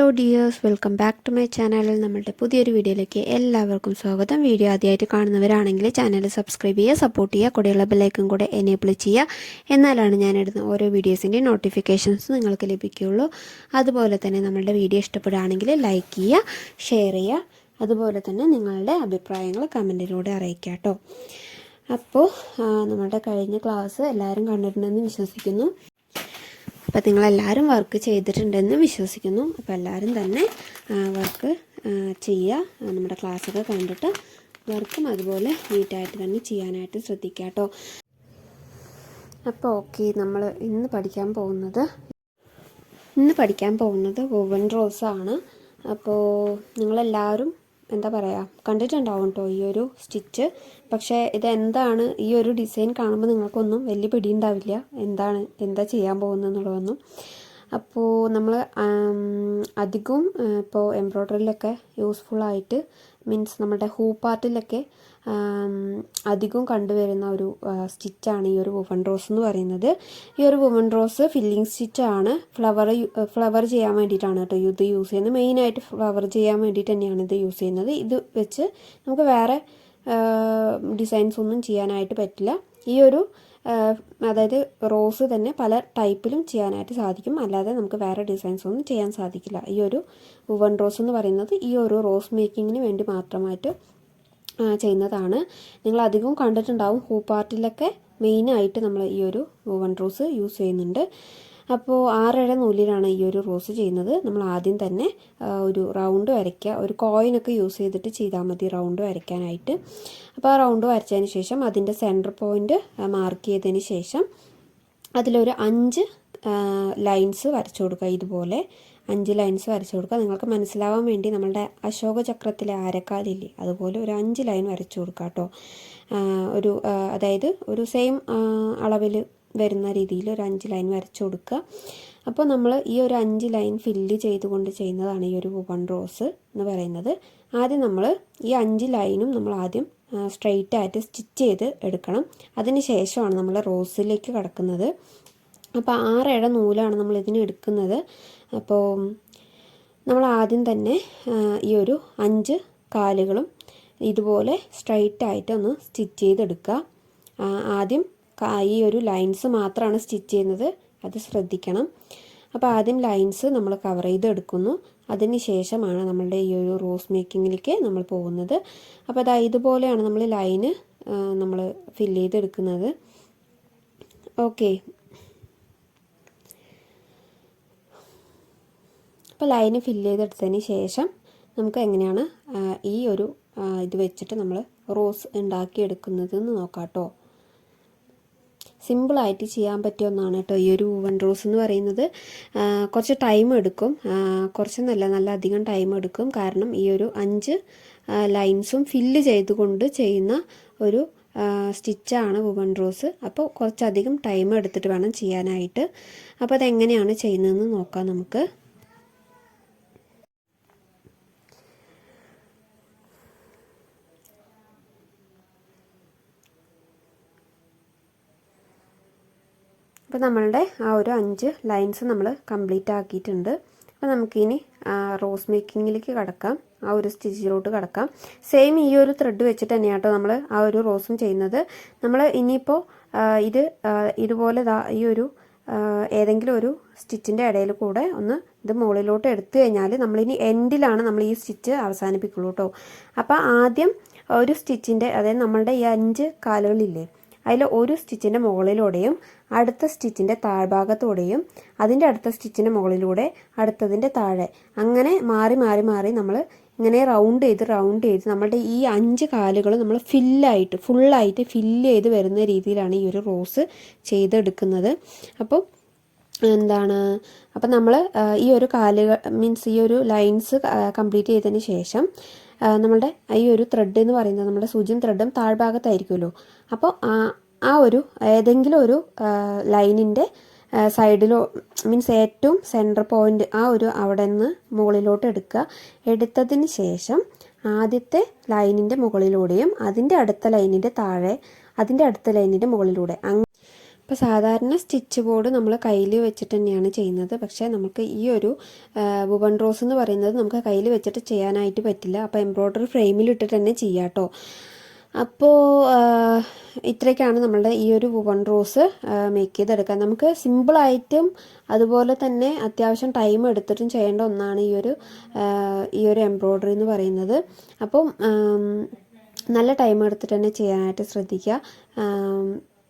Hello dears welcome back to my ചാനലിൽ നമ്മളുടെ പുതിയൊരു വീഡിയോയിലേക്ക് എല്ലാവർക്കും സ്വാഗതം. വീഡിയോ ആദ്യമായിട്ട് കാണുന്നവരാണെങ്കിൽ ചാനൽ സബ്സ്ക്രൈബ് ചെയ്യുക സപ്പോർട്ട് ചെയ്യുക കൂടെയുള്ള ബെല്ലൈക്കും കൂടെ എനേബിൾ ചെയ്യുക. എന്നാലാണ് ഞാൻ ഇടുന്ന ഓരോ വീഡിയോസിന്റെയും നോട്ടിഫിക്കേഷൻസ് നിങ്ങൾക്ക് ലഭിക്കുകയുള്ളൂ. അതുപോലെ തന്നെ നമ്മളുടെ വീഡിയോ ഇഷ്ടപ്പെടുകയാണെങ്കിൽ ലൈക്ക് ചെയ്യുക ഷെയർ ചെയ്യുക. അതുപോലെ തന്നെ നിങ്ങളുടെ അഭിപ്രായങ്ങൾ കമന്റിലൂടെ അറിയിക്കുക കേട്ടോ. അപ്പോൾ നമ്മുടെ കഴിഞ്ഞ ക്ലാസ് എല്ലാവരും കണ്ടിട്ടുണ്ടെന്ന് വിശ്വസിക്കുന്നു. അപ്പോൾ നിങ്ങളെല്ലാവരും വർക്ക് ചെയ്തിട്ടുണ്ടെന്ന് വിശ്വസിക്കുന്നു. അപ്പോൾ എല്ലാവരും തന്നെ വർക്ക് ചെയ്യുക നമ്മുടെ ക്ലാസ്സൊക്കെ കണ്ടിട്ട് വർക്കും അതുപോലെ നീറ്റായിട്ട് തന്നെ ചെയ്യാനായിട്ട് ശ്രദ്ധിക്കുക കേട്ടോ അപ്പോൾ ഓക്കെ നമ്മൾ ഇന്ന് പഠിക്കാൻ പോകുന്നത് ഇന്ന് പഠിക്കാൻ പോകുന്നത് വുവൻ റോസാണ് അപ്പോൾ നിങ്ങളെല്ലാവരും എന്താ പറയുക കണ്ടിട്ടുണ്ടാവും കേട്ടോ ഈ ഒരു സ്റ്റിച്ച്. പക്ഷേ ഇതെന്താണ് ഈ ഒരു ഡിസൈൻ കാണുമ്പോൾ നിങ്ങൾക്കൊന്നും വലിയ പിടിയുണ്ടാവില്ല. എന്താണ് എന്താ ചെയ്യാൻ പോകുന്നതെന്നുള്ളതൊന്നും. അപ്പോൾ നമ്മൾ അധികവും ഇപ്പോൾ എംബ്രോയ്ഡറിയിലൊക്കെ ആയിട്ട് മീൻസ് നമ്മുടെ ഹൂ പാർട്ടിലൊക്കെ അധികവും കണ്ടുവരുന്ന ഒരു സ്റ്റിച്ചാണ് ഈ ഒരു വുവൺ റോസ് എന്ന് പറയുന്നത്. ഈ ഒരു വുവൺ റോസ് ഫില്ലിംഗ് സ്റ്റിച്ചാണ് ഫ്ലവർ ഫ്ലവർ ചെയ്യാൻ വേണ്ടിയിട്ടാണ് കേട്ടോ ഇത് യൂസ് ചെയ്യുന്നത്. മെയിനായിട്ട് ഫ്ലവർ ചെയ്യാൻ വേണ്ടിയിട്ട് തന്നെയാണ് ഇത് യൂസ് ചെയ്യുന്നത്. ഇത് വെച്ച് നമുക്ക് വേറെ ഡിസൈൻസ് ഒന്നും ചെയ്യാനായിട്ട് പറ്റില്ല. ഈ ഒരു അതായത് റോസ് തന്നെ പല ടൈപ്പിലും ചെയ്യാനായിട്ട് സാധിക്കും. അല്ലാതെ നമുക്ക് വേറെ ഡിസൈൻസ് ഒന്നും ചെയ്യാൻ സാധിക്കില്ല. ഈ ഒരു വൺ റോസ് എന്ന് പറയുന്നത് ഈ ഒരു റോസ് മേക്കിങ്ങിന് വേണ്ടി മാത്രമായിട്ട് ചെയ്യുന്നതാണ്. നിങ്ങൾ അധികവും കണ്ടിട്ടുണ്ടാവും ഹൂപ്പാർട്ടിലൊക്കെ മെയിനായിട്ട് നമ്മൾ ഈ ഒരു വൺ റോസ് യൂസ് ചെയ്യുന്നുണ്ട്. അപ്പോൾ ആറര നൂലിലാണ് ഈ ഒരു റോസ് ചെയ്യുന്നത്. നമ്മൾ ആദ്യം തന്നെ ഒരു റൗണ്ട് വരയ്ക്കുക. ഒരു കോയിനൊക്കെ യൂസ് ചെയ്തിട്ട് ചെയ്താൽ മതി റൗണ്ട് വരയ്ക്കാനായിട്ട്. അപ്പോൾ ആ റൗണ്ട് വരച്ചതിന് ശേഷം അതിന്റെ സെന്റർ പോയിന്റ് മാർക്ക് ചെയ്തതിന് ശേഷം അതിലൊരു അഞ്ച് ലൈൻസ് വരച്ചു കൊടുക്കുക ഇതുപോലെ. അഞ്ച് ലൈൻസ് വരച്ചു കൊടുക്കുക. നിങ്ങൾക്ക് മനസ്സിലാവാൻ വേണ്ടി നമ്മളുടെ അശോക ചക്രത്തിലെ ആരക്കാലില്ലേ അതുപോലെ ഒരു അഞ്ച് ലൈൻ വരച്ചു കൊടുക്കുക കേട്ടോ. ഒരു അതായത് ഒരു സെയിം അളവിൽ വരുന്ന രീതിയിൽ ഒരു അഞ്ച് ലൈൻ വരച്ചു കൊടുക്കുക. അപ്പോൾ നമ്മൾ ഈ ഒരു അഞ്ച് ലൈൻ ഫില്ല് ചെയ്തുകൊണ്ട് ചെയ്യുന്നതാണ് ഈ ഒരു വൺ റോസ് എന്ന് പറയുന്നത്. ആദ്യം നമ്മൾ ഈ അഞ്ച് ലൈനും നമ്മൾ ആദ്യം സ്ട്രെയിറ്റ് ആയിട്ട് സ്റ്റിച്ച് ചെയ്ത് എടുക്കണം. അതിന് ശേഷമാണ് നമ്മൾ റോസിലേക്ക് കടക്കുന്നത്. അപ്പോൾ ആറ് ആറേഴ നൂലാണ് നമ്മൾ ഇതിന് എടുക്കുന്നത്. അപ്പോൾ നമ്മൾ ആദ്യം തന്നെ ഈ ഒരു അഞ്ച് കാലുകളും ഇതുപോലെ സ്ട്രൈറ്റ് ആയിട്ട് ഒന്ന് സ്റ്റിച്ച് ചെയ്തെടുക്കുക. ആദ്യം ഈ ഒരു ലൈൻസ് മാത്രമാണ് സ്റ്റിച്ച് ചെയ്യുന്നത്. അത് ശ്രദ്ധിക്കണം. അപ്പോൾ ആദ്യം ലൈൻസ് നമ്മൾ കവർ ചെയ്തെടുക്കുന്നു. അതിന് ശേഷമാണ് നമ്മളുടെ ഈ ഒരു റോസ് മേക്കിങ്ങിലേക്ക് നമ്മൾ പോകുന്നത്. അപ്പോൾ അതാ ഇതുപോലെയാണ് നമ്മൾ ലൈന് നമ്മൾ ഫില്ല് ചെയ്തെടുക്കുന്നത്. ഓക്കെ അപ്പോൾ ലൈന് ഫില്ല് ചെയ്തെടുത്തതിന് ശേഷം നമുക്ക് എങ്ങനെയാണ് ഈ ഒരു ഇത് വെച്ചിട്ട് നമ്മൾ റോസ് ഉണ്ടാക്കിയെടുക്കുന്നത് എന്ന് നോക്കാം കേട്ടോ. സിമ്പിളായിട്ട് ചെയ്യാൻ പറ്റിയ ഒന്നാണ് കേട്ടോ ഈ ഒരു വൺ റോസ് എന്ന് പറയുന്നത്. കുറച്ച് ടൈം എടുക്കും. കുറച്ച് നല്ല നല്ല അധികം ടൈം എടുക്കും. കാരണം ഈ ഒരു അഞ്ച് ലൈൻസും ഫില്ല് ചെയ്തുകൊണ്ട് ചെയ്യുന്ന ഒരു സ്റ്റിച്ചാണ് വുവൺ റോസ്. അപ്പോൾ കുറച്ചധികം ടൈം എടുത്തിട്ട് വേണം ചെയ്യാനായിട്ട്. അപ്പോൾ അതെങ്ങനെയാണ് ചെയ്യുന്നതെന്ന് നോക്കാം നമുക്ക്. അപ്പോൾ നമ്മളുടെ ആ ഒരു അഞ്ച് ലൈൻസ് നമ്മൾ കംപ്ലീറ്റ് ആക്കിയിട്ടുണ്ട്. അപ്പോൾ നമുക്കിനി റോസ് മേക്കിങ്ങിലേക്ക് കടക്കാം. ആ ഒരു സ്റ്റിച്ചിലോട്ട് കടക്കാം. സെയിം ഈ ഒരു ത്രെഡ് വെച്ചിട്ട് തന്നെയാണ് കേട്ടോ നമ്മൾ ആ ഒരു റോസും ചെയ്യുന്നത്. നമ്മൾ ഇനിയിപ്പോൾ ഇത് ഇതുപോലെ ഈ ഒരു ഏതെങ്കിലും ഒരു സ്റ്റിച്ചിന്റെ ഇടയിൽ കൂടെ ഒന്ന് ഇത് മുകളിലോട്ട് എടുത്തു കഴിഞ്ഞാൽ നമ്മളിനി എൻഡിലാണ് നമ്മൾ ഈ സ്റ്റിച്ച് അവസാനിപ്പിക്കുള്ളൂ കേട്ടോ അപ്പോൾ ആദ്യം ഒരു സ്റ്റിച്ചിന്റെ അതായത് നമ്മളുടെ ഈ അഞ്ച് കാലുകളില്ലേ അതിൽ ഒരു സ്റ്റിച്ചിന്റെ മുകളിലൂടെയും അടുത്ത സ്റ്റിച്ചിന്റെ താഴ്ഭാഗത്തൂടെയും അതിന്റെ അടുത്ത സ്റ്റിച്ചിന്റെ മുകളിലൂടെ അടുത്തതിന്റെ താഴെ. അങ്ങനെ മാറി മാറി മാറി നമ്മൾ ഇങ്ങനെ റൗണ്ട് ചെയ്ത് റൗണ്ട് ചെയ്ത് നമ്മളുടെ ഈ അഞ്ച് കാലുകൾ നമ്മൾ ഫില്ലായിട്ട് ഫുള്ളായിട്ട് ഫില്ല് ചെയ്ത് വരുന്ന രീതിയിലാണ് ഈ ഒരു റോസ് ചെയ്തെടുക്കുന്നത്. അപ്പോൾ എന്താണ്? അപ്പം നമ്മൾ ഈ ഒരു കാലുകൾ മീൻസ് ഈ ഒരു ലൈൻസ് കംപ്ലീറ്റ് ചെയ്തതിന് ശേഷം നമ്മളുടെ ഈ ഒരു ത്രെഡ് എന്ന് പറയുന്നത് നമ്മുടെ സൂചിയും ത്രെഡും താഴ്ഭാഗത്തായിരിക്കുമല്ലോ. അപ്പോൾ ആ ഒരു ഏതെങ്കിലും ഒരു ലൈനിന്റെ സൈഡിലോ മീൻസ് ഏറ്റവും സെന്റർ പോയിന്റ് ആ ഒരു അവിടെ നിന്ന് മുകളിലോട്ട് എടുക്കുക. എടുത്തതിന് ശേഷം ആദ്യത്തെ ലൈനിന്റെ മുകളിലൂടെയും അതിന്റെ അടുത്ത ലൈനിന്റെ താഴെ അതിന്റെ അടുത്ത ലൈനിന്റെ മുകളിലൂടെ. ഇപ്പോൾ സാധാരണ സ്റ്റിച്ച് ബോർഡ് നമ്മൾ കയ്യിൽ വെച്ചിട്ട് തന്നെയാണ് ചെയ്യുന്നത്. പക്ഷേ നമുക്ക് ഈ ഒരു വുവൺ റോസ് എന്ന് പറയുന്നത് നമുക്ക് കയ്യിൽ വെച്ചിട്ട് ചെയ്യാനായിട്ട് പറ്റില്ല. അപ്പോൾ എംബ്രോയ്ഡറി ഫ്രെയിമിൽ ഇട്ടിട്ട് തന്നെ ചെയ്യാം കേട്ടോ. അപ്പോൾ ഇത്രയൊക്കെയാണ് നമ്മളുടെ ഈ ഒരു വുവൺ റോസ് മേക്ക് ചെയ്തെടുക്കാൻ. നമുക്ക് സിമ്പിളായിട്ടും അതുപോലെ തന്നെ അത്യാവശ്യം ടൈം എടുത്തിട്ടും ചെയ്യേണ്ട ഒന്നാണ് ഈ ഒരു ഈ ഒരു എംബ്രോയ്ഡറി എന്ന് പറയുന്നത്. അപ്പം നല്ല ടൈം എടുത്തിട്ട് തന്നെ ചെയ്യാനായിട്ട് ശ്രദ്ധിക്കുക.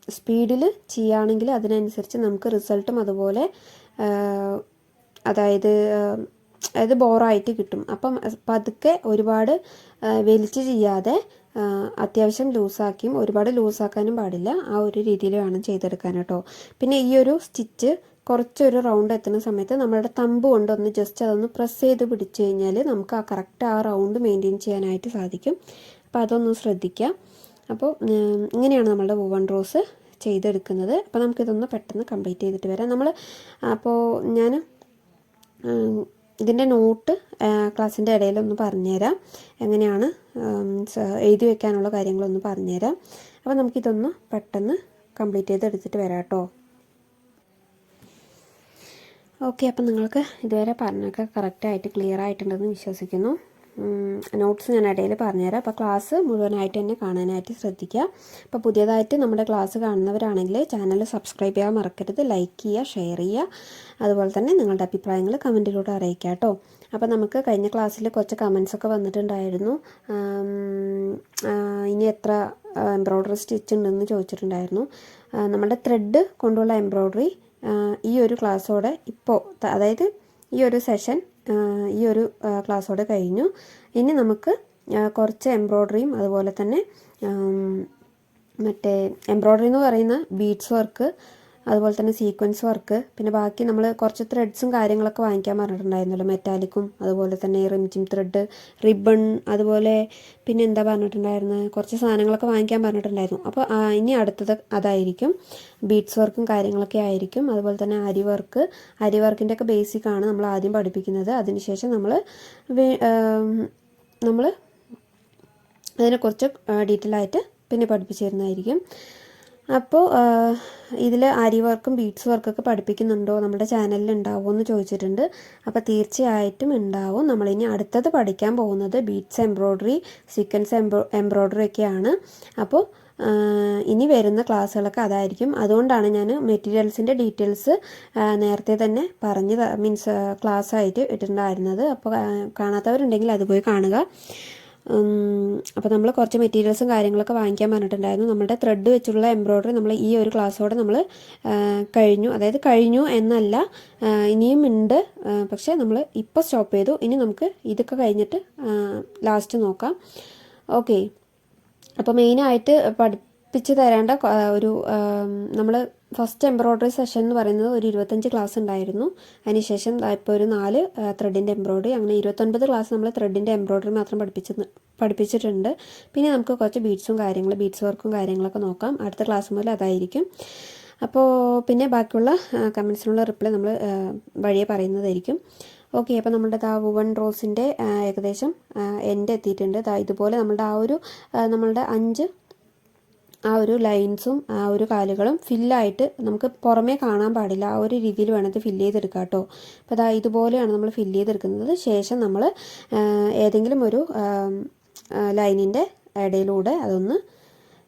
സ്പീഡിൽ ചെയ്യുകയാണെങ്കിൽ അതിനനുസരിച്ച് നമുക്ക് റിസൾട്ടും അതുപോലെ അതായത് അതായത് ബോറായിട്ട് കിട്ടും. അപ്പം പതുക്കെ ഒരുപാട് വലിച്ച് ചെയ്യാതെ അത്യാവശ്യം ലൂസാക്കിയും ഒരുപാട് ലൂസാക്കാനും പാടില്ല. ആ ഒരു രീതിയിൽ വേണം ചെയ്തെടുക്കാൻ കേട്ടോ. പിന്നെ ഈ ഒരു സ്റ്റിച്ച് കുറച്ചൊരു റൗണ്ട് എത്തുന്ന സമയത്ത് നമ്മളുടെ തമ്പ് കൊണ്ടൊന്ന് ജസ്റ്റ് അതൊന്ന് പ്രസ് ചെയ്ത് പിടിച്ചു കഴിഞ്ഞാൽ നമുക്ക് ആ കറക്റ്റ് ആ റൗണ്ട് മെയിന്റെയിൻ ചെയ്യാനായിട്ട് സാധിക്കും. അപ്പോൾ അതൊന്ന് ശ്രദ്ധിക്കുക അപ്പോൾ ഇങ്ങനെയാണ് നമ്മളുടെ വൺ റോസ് ചെയ്തെടുക്കുന്നത്. അപ്പോൾ നമുക്കിതൊന്ന് പെട്ടെന്ന് കംപ്ലീറ്റ് ചെയ്തിട്ട് വരാം. നമ്മൾ അപ്പോൾ ഞാൻ ഇതിന്റെ നോട്ട് ക്ലാസ്സിന്റെ ഇടയിലൊന്ന് പറഞ്ഞുതരാം. എങ്ങനെയാണ് എഴുതി വെക്കാനുള്ള കാര്യങ്ങളൊന്ന് പറഞ്ഞുതരാം. അപ്പോൾ നമുക്കിതൊന്ന് പെട്ടെന്ന് കംപ്ലീറ്റ് ചെയ്ത് എടുത്തിട്ട് വരാം കേട്ടോ. ഓക്കെ അപ്പം നിങ്ങൾക്ക് ഇതുവരെ പറഞ്ഞൊക്കെ കറക്റ്റായിട്ട് ക്ലിയർ ആയിട്ടുണ്ടെന്ന് വിശ്വസിക്കുന്നു. നോട്ട്സ് ഞാൻ ഇടയിൽ പറഞ്ഞുതരാം. അപ്പോൾ ക്ലാസ് മുഴുവനായിട്ട് തന്നെ കാണാനായിട്ട് ശ്രദ്ധിക്കുക. അപ്പോൾ പുതിയതായിട്ട് നമ്മുടെ ക്ലാസ് കാണുന്നവരാണെങ്കിൽ ചാനൽ സബ്സ്ക്രൈബ് ചെയ്യാൻ മറക്കരുത്. ലൈക്ക് ചെയ്യുക ഷെയർ ചെയ്യുക. അതുപോലെ തന്നെ നിങ്ങളുടെ അഭിപ്രായങ്ങൾ കമന്റിലൂടെ അറിയിക്കുക കേട്ടോ. അപ്പോൾ നമുക്ക് കഴിഞ്ഞ ക്ലാസ്സിൽ കുറച്ച് കമൻസ് ഒക്കെ വന്നിട്ടുണ്ടായിരുന്നു. ഇനി എത്ര എംബ്രോയ്ഡറി സ്റ്റിച്ച് ഉണ്ടെന്ന് ചോദിച്ചിട്ടുണ്ടായിരുന്നു. നമ്മുടെ ത്രെഡ് കൊണ്ടുള്ള എംബ്രോയ്ഡറി ഈ ഒരു ക്ലാസ്സോടെ ഇപ്പോൾ അതായത് ഈ ഒരു സെഷൻ ഈ ഒരു ക്ലാസ്സോടെ കഴിഞ്ഞു. ഇനി നമുക്ക് കുറച്ച് എംബ്രോയ്ഡറിയും അതുപോലെ തന്നെ മറ്റേ എംബ്രോയ്ഡറി എന്ന് പറയുന്ന ബീഡ്സ് വർക്ക് അതുപോലെ തന്നെ സീക്വൻസ് വർക്ക് പിന്നെ ബാക്കി നമ്മൾ കുറച്ച് ത്രെഡ്സും കാര്യങ്ങളൊക്കെ വാങ്ങിക്കാൻ പറഞ്ഞിട്ടുണ്ടായിരുന്നല്ലോ. മെറ്റാലിക്കും അതുപോലെ തന്നെ റിംജിം ത്രെഡ് റിബൺ അതുപോലെ പിന്നെ എന്താ പറഞ്ഞിട്ടുണ്ടായിരുന്നത് കുറച്ച് സാധനങ്ങളൊക്കെ വാങ്ങിക്കാൻ പറഞ്ഞിട്ടുണ്ടായിരുന്നു. അപ്പോൾ ഇനി അടുത്തത് അതായിരിക്കും. ബീഡ്സ് വർക്കും കാര്യങ്ങളൊക്കെ ആയിരിക്കും. അതുപോലെ തന്നെ അരി വർക്ക് അരി വർക്കിന്റെ ഒക്കെ ബേസിക് ആണ് നമ്മൾ ആദ്യം പഠിപ്പിക്കുന്നത്. അതിനുശേഷം നമ്മൾ നമ്മൾ അതിനെക്കുറിച്ച് ഡീറ്റെയിൽ ആയിട്ട് പിന്നെ പഠിപ്പിച്ചു തരുന്നതായിരിക്കും. അപ്പോൾ ഇതിൽ അരി വർക്കും ബീഡ്സ് വർക്കൊക്കെ പഠിപ്പിക്കുന്നുണ്ടോ? നമ്മുടെ ചാനലിൽ ഉണ്ടാവുമോ എന്ന് ചോദിച്ചിട്ടുണ്ട്. അപ്പോൾ തീർച്ചയായിട്ടും ഉണ്ടാവും. നമ്മളിനി അടുത്തത് പഠിക്കാൻ പോകുന്നത് beads embroidery sequence embro embroidery ഒക്കെയാണ്. അപ്പോൾ ഇനി വരുന്ന ക്ലാസ്സുകളൊക്കെ അതായിരിക്കും. അതുകൊണ്ടാണ് ഞാൻ മെറ്റീരിയൽസിന്റെ ഡീറ്റെയിൽസ് നേരത്തെ തന്നെ പറഞ്ഞ് മീൻസ് ക്ലാസ്സായിട്ട് ഇട്ടിട്ടുണ്ടായിരുന്നത്. അപ്പോൾ കാണാത്തവരുണ്ടെങ്കിൽ അത് പോയി കാണുക. അപ്പോൾ നമ്മൾ കുറച്ച് മെറ്റീരിയൽസും കാര്യങ്ങളൊക്കെ വാങ്ങിക്കാൻ പറഞ്ഞിട്ടുണ്ടായിരുന്നു. നമ്മുടെ ത്രെഡ് വെച്ചുള്ള എംബ്രോയ്ഡറി നമ്മൾ ഈ ഒരു ക്ലാസ്സോടെ നമ്മൾ കഴിഞ്ഞു. അതായത് കഴിഞ്ഞു എന്നല്ല ഇനിയും ഉണ്ട്. പക്ഷേ നമ്മൾ ഇപ്പോൾ സ്റ്റോപ്പ് ചെയ്തു. ഇനി നമുക്ക് ഇതൊക്കെ കഴിഞ്ഞിട്ട് ലാസ്റ്റ് നോക്കാം. ഓക്കെ അപ്പോൾ മെയിനായിട്ട് പഠിപ്പിച്ച് തരേണ്ട ഒരു നമ്മൾ ഫസ്റ്റ് എംബ്രോയ്ഡറി സെഷൻ എന്ന് പറയുന്നത് ഒരു ഇരുപത്തഞ്ച് ക്ലാസ് ഉണ്ടായിരുന്നു. അതിനുശേഷം ഇപ്പോൾ ഒരു നാല് ത്രെഡിന്റെ എംബ്രോയ്ഡറി. അങ്ങനെ ഇരുപത്തൊൻപത് ക്ലാസ് നമ്മൾ ത്രെഡിന്റെ എംബ്രോയ്ഡറി മാത്രം പഠിപ്പിച്ച് പഠിപ്പിച്ചിട്ടുണ്ട്. പിന്നെ നമുക്ക് കുറച്ച് ബീഡ്സും കാര്യങ്ങൾ ബീഡ്സ് വർക്കും കാര്യങ്ങളൊക്കെ നോക്കാം. അടുത്ത ക്ലാസ് മുതൽ അതായിരിക്കും. അപ്പോൾ പിന്നെ ബാക്കിയുള്ള കമൻസിനുള്ള റിപ്ലൈ നമ്മൾ വഴിയെ പറയുന്നതായിരിക്കും. ഓക്കെ അപ്പോൾ നമ്മുടെ ആ വുവൺ റോസിന്റെ ഏകദേശം എന്റെ എത്തിയിട്ടുണ്ട്. ഇതുപോലെ നമ്മളുടെ ആ ഒരു നമ്മളുടെ അഞ്ച് ആ ഒരു ലൈൻസും ആ ഒരു കാലുകളും ഫില്ലായിട്ട് നമുക്ക് പുറമേ കാണാൻ പാടില്ല. ആ ഒരു രീതിയിൽ വേണം ഇത് ഫില്ല് ചെയ്തെടുക്കാം കേട്ടോ അപ്പോൾ അതാ ഇതുപോലെയാണ് നമ്മൾ ഫില്ല് ചെയ്തെടുക്കുന്നത്. ശേഷം നമ്മൾ ഏതെങ്കിലും ഒരു ലൈനിന്റെ ഇടയിലൂടെ അതൊന്ന്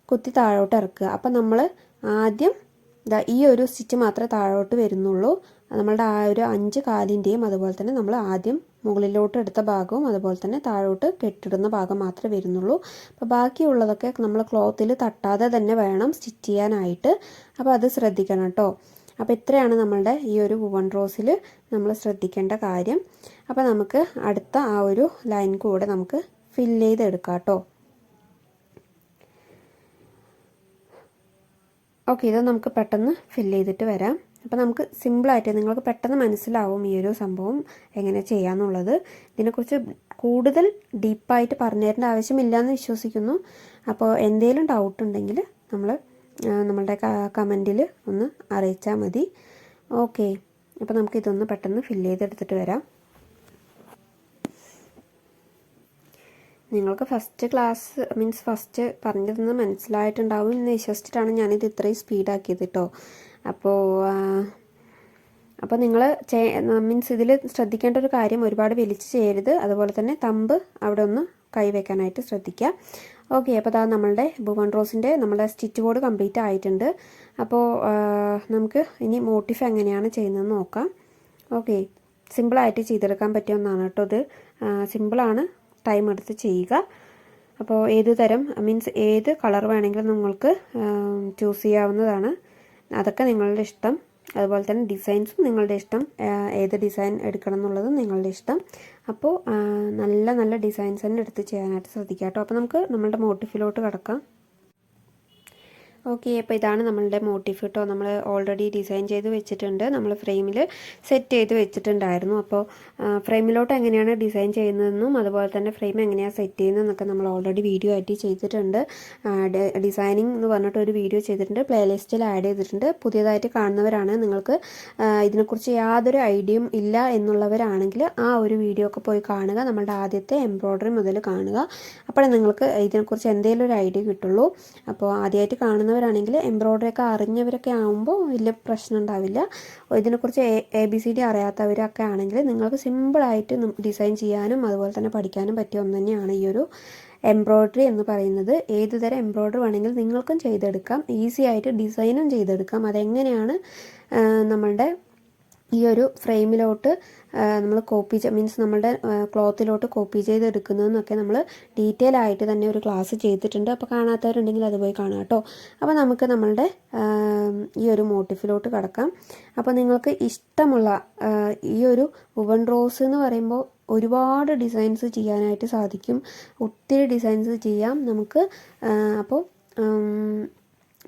കുത്തി താഴോട്ട് ഇറക്കുക. അപ്പം നമ്മൾ ആദ്യം ഈ ഒരു സ്റ്റിച്ച് മാത്രമേ താഴോട്ട് വരുന്നുള്ളൂ. നമ്മളുടെ ആ ഒരു അഞ്ച് കാലിന്റെയും അതുപോലെ തന്നെ നമ്മൾ ആദ്യം മുകളിലോട്ട് എടുത്ത ഭാഗവും അതുപോലെ തന്നെ താഴോട്ട് കെട്ടിടുന്ന ഭാഗം മാത്രമേ വരുന്നുള്ളൂ. അപ്പോൾ ബാക്കിയുള്ളതൊക്കെ നമ്മൾ ക്ലോത്തിൽ തട്ടാതെ തന്നെ വേണം സ്റ്റിച്ച് ചെയ്യാനായിട്ട്. അപ്പോൾ അത് ശ്രദ്ധിക്കണം കേട്ടോ. അപ്പോൾ ഇത്രയാണ് നമ്മളുടെ ഈ ഒരു വുവൺ റോസിൽ നമ്മൾ ശ്രദ്ധിക്കേണ്ട കാര്യം. അപ്പോൾ നമുക്ക് അടുത്ത ആ ഒരു ലൈൻ കൂടെ നമുക്ക് ഫില്ല് ചെയ്തെടുക്കാം കേട്ടോ. ഓക്കെ ഇത് നമുക്ക് പെട്ടെന്ന് ഫില്ല് ചെയ്തിട്ട് വരാം. അപ്പോൾ നമുക്ക് സിമ്പിളായിട്ട് നിങ്ങൾക്ക് പെട്ടെന്ന് മനസ്സിലാവും ഈ ഒരു സംഭവം എങ്ങനെ ചെയ്യാമെന്നുള്ളത് ഇതിനെക്കുറിച്ച് കൂടുതൽ ഡീപ്പായിട്ട് പറഞ്ഞു തരേണ്ട ആവശ്യമില്ല എന്ന് വിശ്വസിക്കുന്നു. അപ്പോൾ എന്തെങ്കിലും ഡൗട്ട് ഉണ്ടെങ്കിൽ നമ്മൾ നമ്മളുടെ കമന്റിൽ ഒന്ന് അറിയിച്ചാൽ മതി. ഓക്കെ അപ്പോൾ നമുക്ക് ഇതൊന്ന് പെട്ടെന്ന് ഫില്ല് ചെയ്തെടുത്തിട്ട് വരാം. നിങ്ങൾക്ക് ഫസ്റ്റ് ക്ലാസ് മീൻസ് ഫസ്റ്റ് പറഞ്ഞിരുന്നത് മനസ്സിലായിട്ടുണ്ടാവും എന്ന് വിശ്വസിച്ചിട്ടാണ് ഞാനിത് ഇത്രയും സ്പീഡാക്കിയത് കേട്ടോ അപ്പോൾ അപ്പോൾ നിങ്ങൾ ചേ മീൻസ് ഇതിൽ ശ്രദ്ധിക്കേണ്ട ഒരു കാര്യം ഒരുപാട് വലിച്ചു ചെയ്യരുത്. അതുപോലെ തന്നെ തമ്പ് അവിടെ ഒന്ന് കൈവയ്ക്കാനായിട്ട് ശ്രദ്ധിക്കുക. ഓക്കെ അപ്പോൾ അതാ നമ്മളുടെ ഭുവൻ റോസിന്റെ നമ്മുടെ സ്റ്റിച്ച് ബോർഡ് കംപ്ലീറ്റ് ആയിട്ടുണ്ട്. അപ്പോൾ നമുക്ക് ഇനി മോട്ടിഫ് എങ്ങനെയാണ് ചെയ്യുന്നതെന്ന് നോക്കാം. ഓക്കെ സിമ്പിളായിട്ട് ചെയ്തെടുക്കാൻ പറ്റിയ ഒന്നാണ് കേട്ടോ ഇത്. സിമ്പിളാണ് ടൈം എടുത്ത് ചെയ്യുക. അപ്പോൾ ഏത് തരം മീൻസ് ഏത് കളർ വേണമെങ്കിലും നിങ്ങൾക്ക് ചൂസ് ചെയ്യാവുന്നതാണ്. അതൊക്കെ നിങ്ങളുടെ ഇഷ്ടം. അതുപോലെ തന്നെ ഡിസൈൻസും നിങ്ങളുടെ ഇഷ്ടം. ഏത് ഡിസൈൻ എടുക്കണം എന്നുള്ളതും നിങ്ങളുടെ ഇഷ്ടം. അപ്പോൾ നല്ല നല്ല ഡിസൈൻസ് തന്നെ എടുത്ത് ചെയ്യാനായിട്ട് ശ്രദ്ധിക്കാം കേട്ടോ. അപ്പോൾ നമുക്ക് നമ്മളുടെ മോട്ടിഫിലോട്ട് കിടക്കാം. ഓക്കെ അപ്പോൾ ഇതാണ് നമ്മളുടെ മോട്ടീഫ് കേട്ടോ നമ്മൾ ഓൾറെഡി ഡിസൈൻ ചെയ്ത് വെച്ചിട്ടുണ്ട്. നമ്മൾ ഫ്രെയിമിൽ സെറ്റ് ചെയ്ത് വെച്ചിട്ടുണ്ടായിരുന്നു. അപ്പോൾ ഫ്രെയിമിലോട്ട് എങ്ങനെയാണ് ഡിസൈൻ ചെയ്യുന്നതെന്നും അതുപോലെ തന്നെ ഫ്രെയിം എങ്ങനെയാണ് സെറ്റ് ചെയ്യുന്നതെന്നൊക്കെ നമ്മൾ ഓൾറെഡി വീഡിയോ ആയിട്ട് ചെയ്തിട്ടുണ്ട്. ഡിസൈനിങ് എന്ന് പറഞ്ഞിട്ട് ഒരു വീഡിയോ ചെയ്തിട്ടുണ്ട്. പ്ലേലിസ്റ്റിൽ ആഡ് ചെയ്തിട്ടുണ്ട്. പുതിയതായിട്ട് കാണുന്നവരാണ്. നിങ്ങൾക്ക് ഇതിനെക്കുറിച്ച് യാതൊരു ഐഡിയയും ഇല്ല എന്നുള്ളവരാണെങ്കിൽ ആ ഒരു വീഡിയോ ഒക്കെ പോയി കാണുക. നമ്മളുടെ ആദ്യത്തെ എംബ്രോയ്ഡറി മുതൽ കാണുക. അപ്പോഴേ നിങ്ങൾക്ക് ഇതിനെക്കുറിച്ച് എന്തെങ്കിലും ഒരു ഐഡിയ കിട്ടുള്ളൂ. അപ്പോൾ ആദ്യമായിട്ട് കാണുന്ന അറിയുന്നവരാണെങ്കിൽ എംബ്രോയ്ഡറി ഒക്കെ അറിഞ്ഞവരൊക്കെ ആകുമ്പോൾ വലിയ പ്രശ്നം ഉണ്ടാവില്ല. ഇതിനെക്കുറിച്ച് എ ബി സി ഡി അറിയാത്തവരൊക്കെ ആണെങ്കിൽ നിങ്ങൾക്ക് സിമ്പിളായിട്ട് ഡിസൈൻ ചെയ്യാനും അതുപോലെ തന്നെ പഠിക്കാനും പറ്റിയ ഒന്ന് തന്നെയാണ് ഈ ഒരു എംബ്രോയ്ഡറി എന്ന് പറയുന്നത്. ഏത് തരം എംബ്രോയ്ഡറി വേണമെങ്കിൽ നിങ്ങൾക്കും ചെയ്തെടുക്കാം. ഈസി ആയിട്ട് ഡിസൈനും ചെയ്തെടുക്കാം. അതെങ്ങനെയാണ് നമ്മളുടെ ഈ ഒരു ഫ്രെയിമിലോട്ട് നമ്മൾ കോപ്പി മീൻസ് നമ്മുടെ ക്ലോത്തിലോട്ട് കോപ്പി ചെയ്തെടുക്കുന്നതെന്നൊക്കെ നമ്മൾ ഡീറ്റെയിൽ ആയിട്ട് തന്നെ ഒരു ക്ലാസ് ചെയ്തിട്ടുണ്ട്. അപ്പോൾ കാണാത്തവരുണ്ടെങ്കിൽ അത് പോയി കാണാം കേട്ടോ. അപ്പോൾ നമുക്ക് നമ്മളുടെ ഈ ഒരു മോട്ടിഫിലോട്ട് കിടക്കാം. അപ്പോൾ നിങ്ങൾക്ക് ഇഷ്ടമുള്ള ഈ ഒരു വുവൺ റോസ് എന്ന് പറയുമ്പോൾ ഒരുപാട് ഡിസൈൻസ് ചെയ്യാനായിട്ട് സാധിക്കും. ഒത്തിരി ഡിസൈൻസ് ചെയ്യാം നമുക്ക് അപ്പോൾ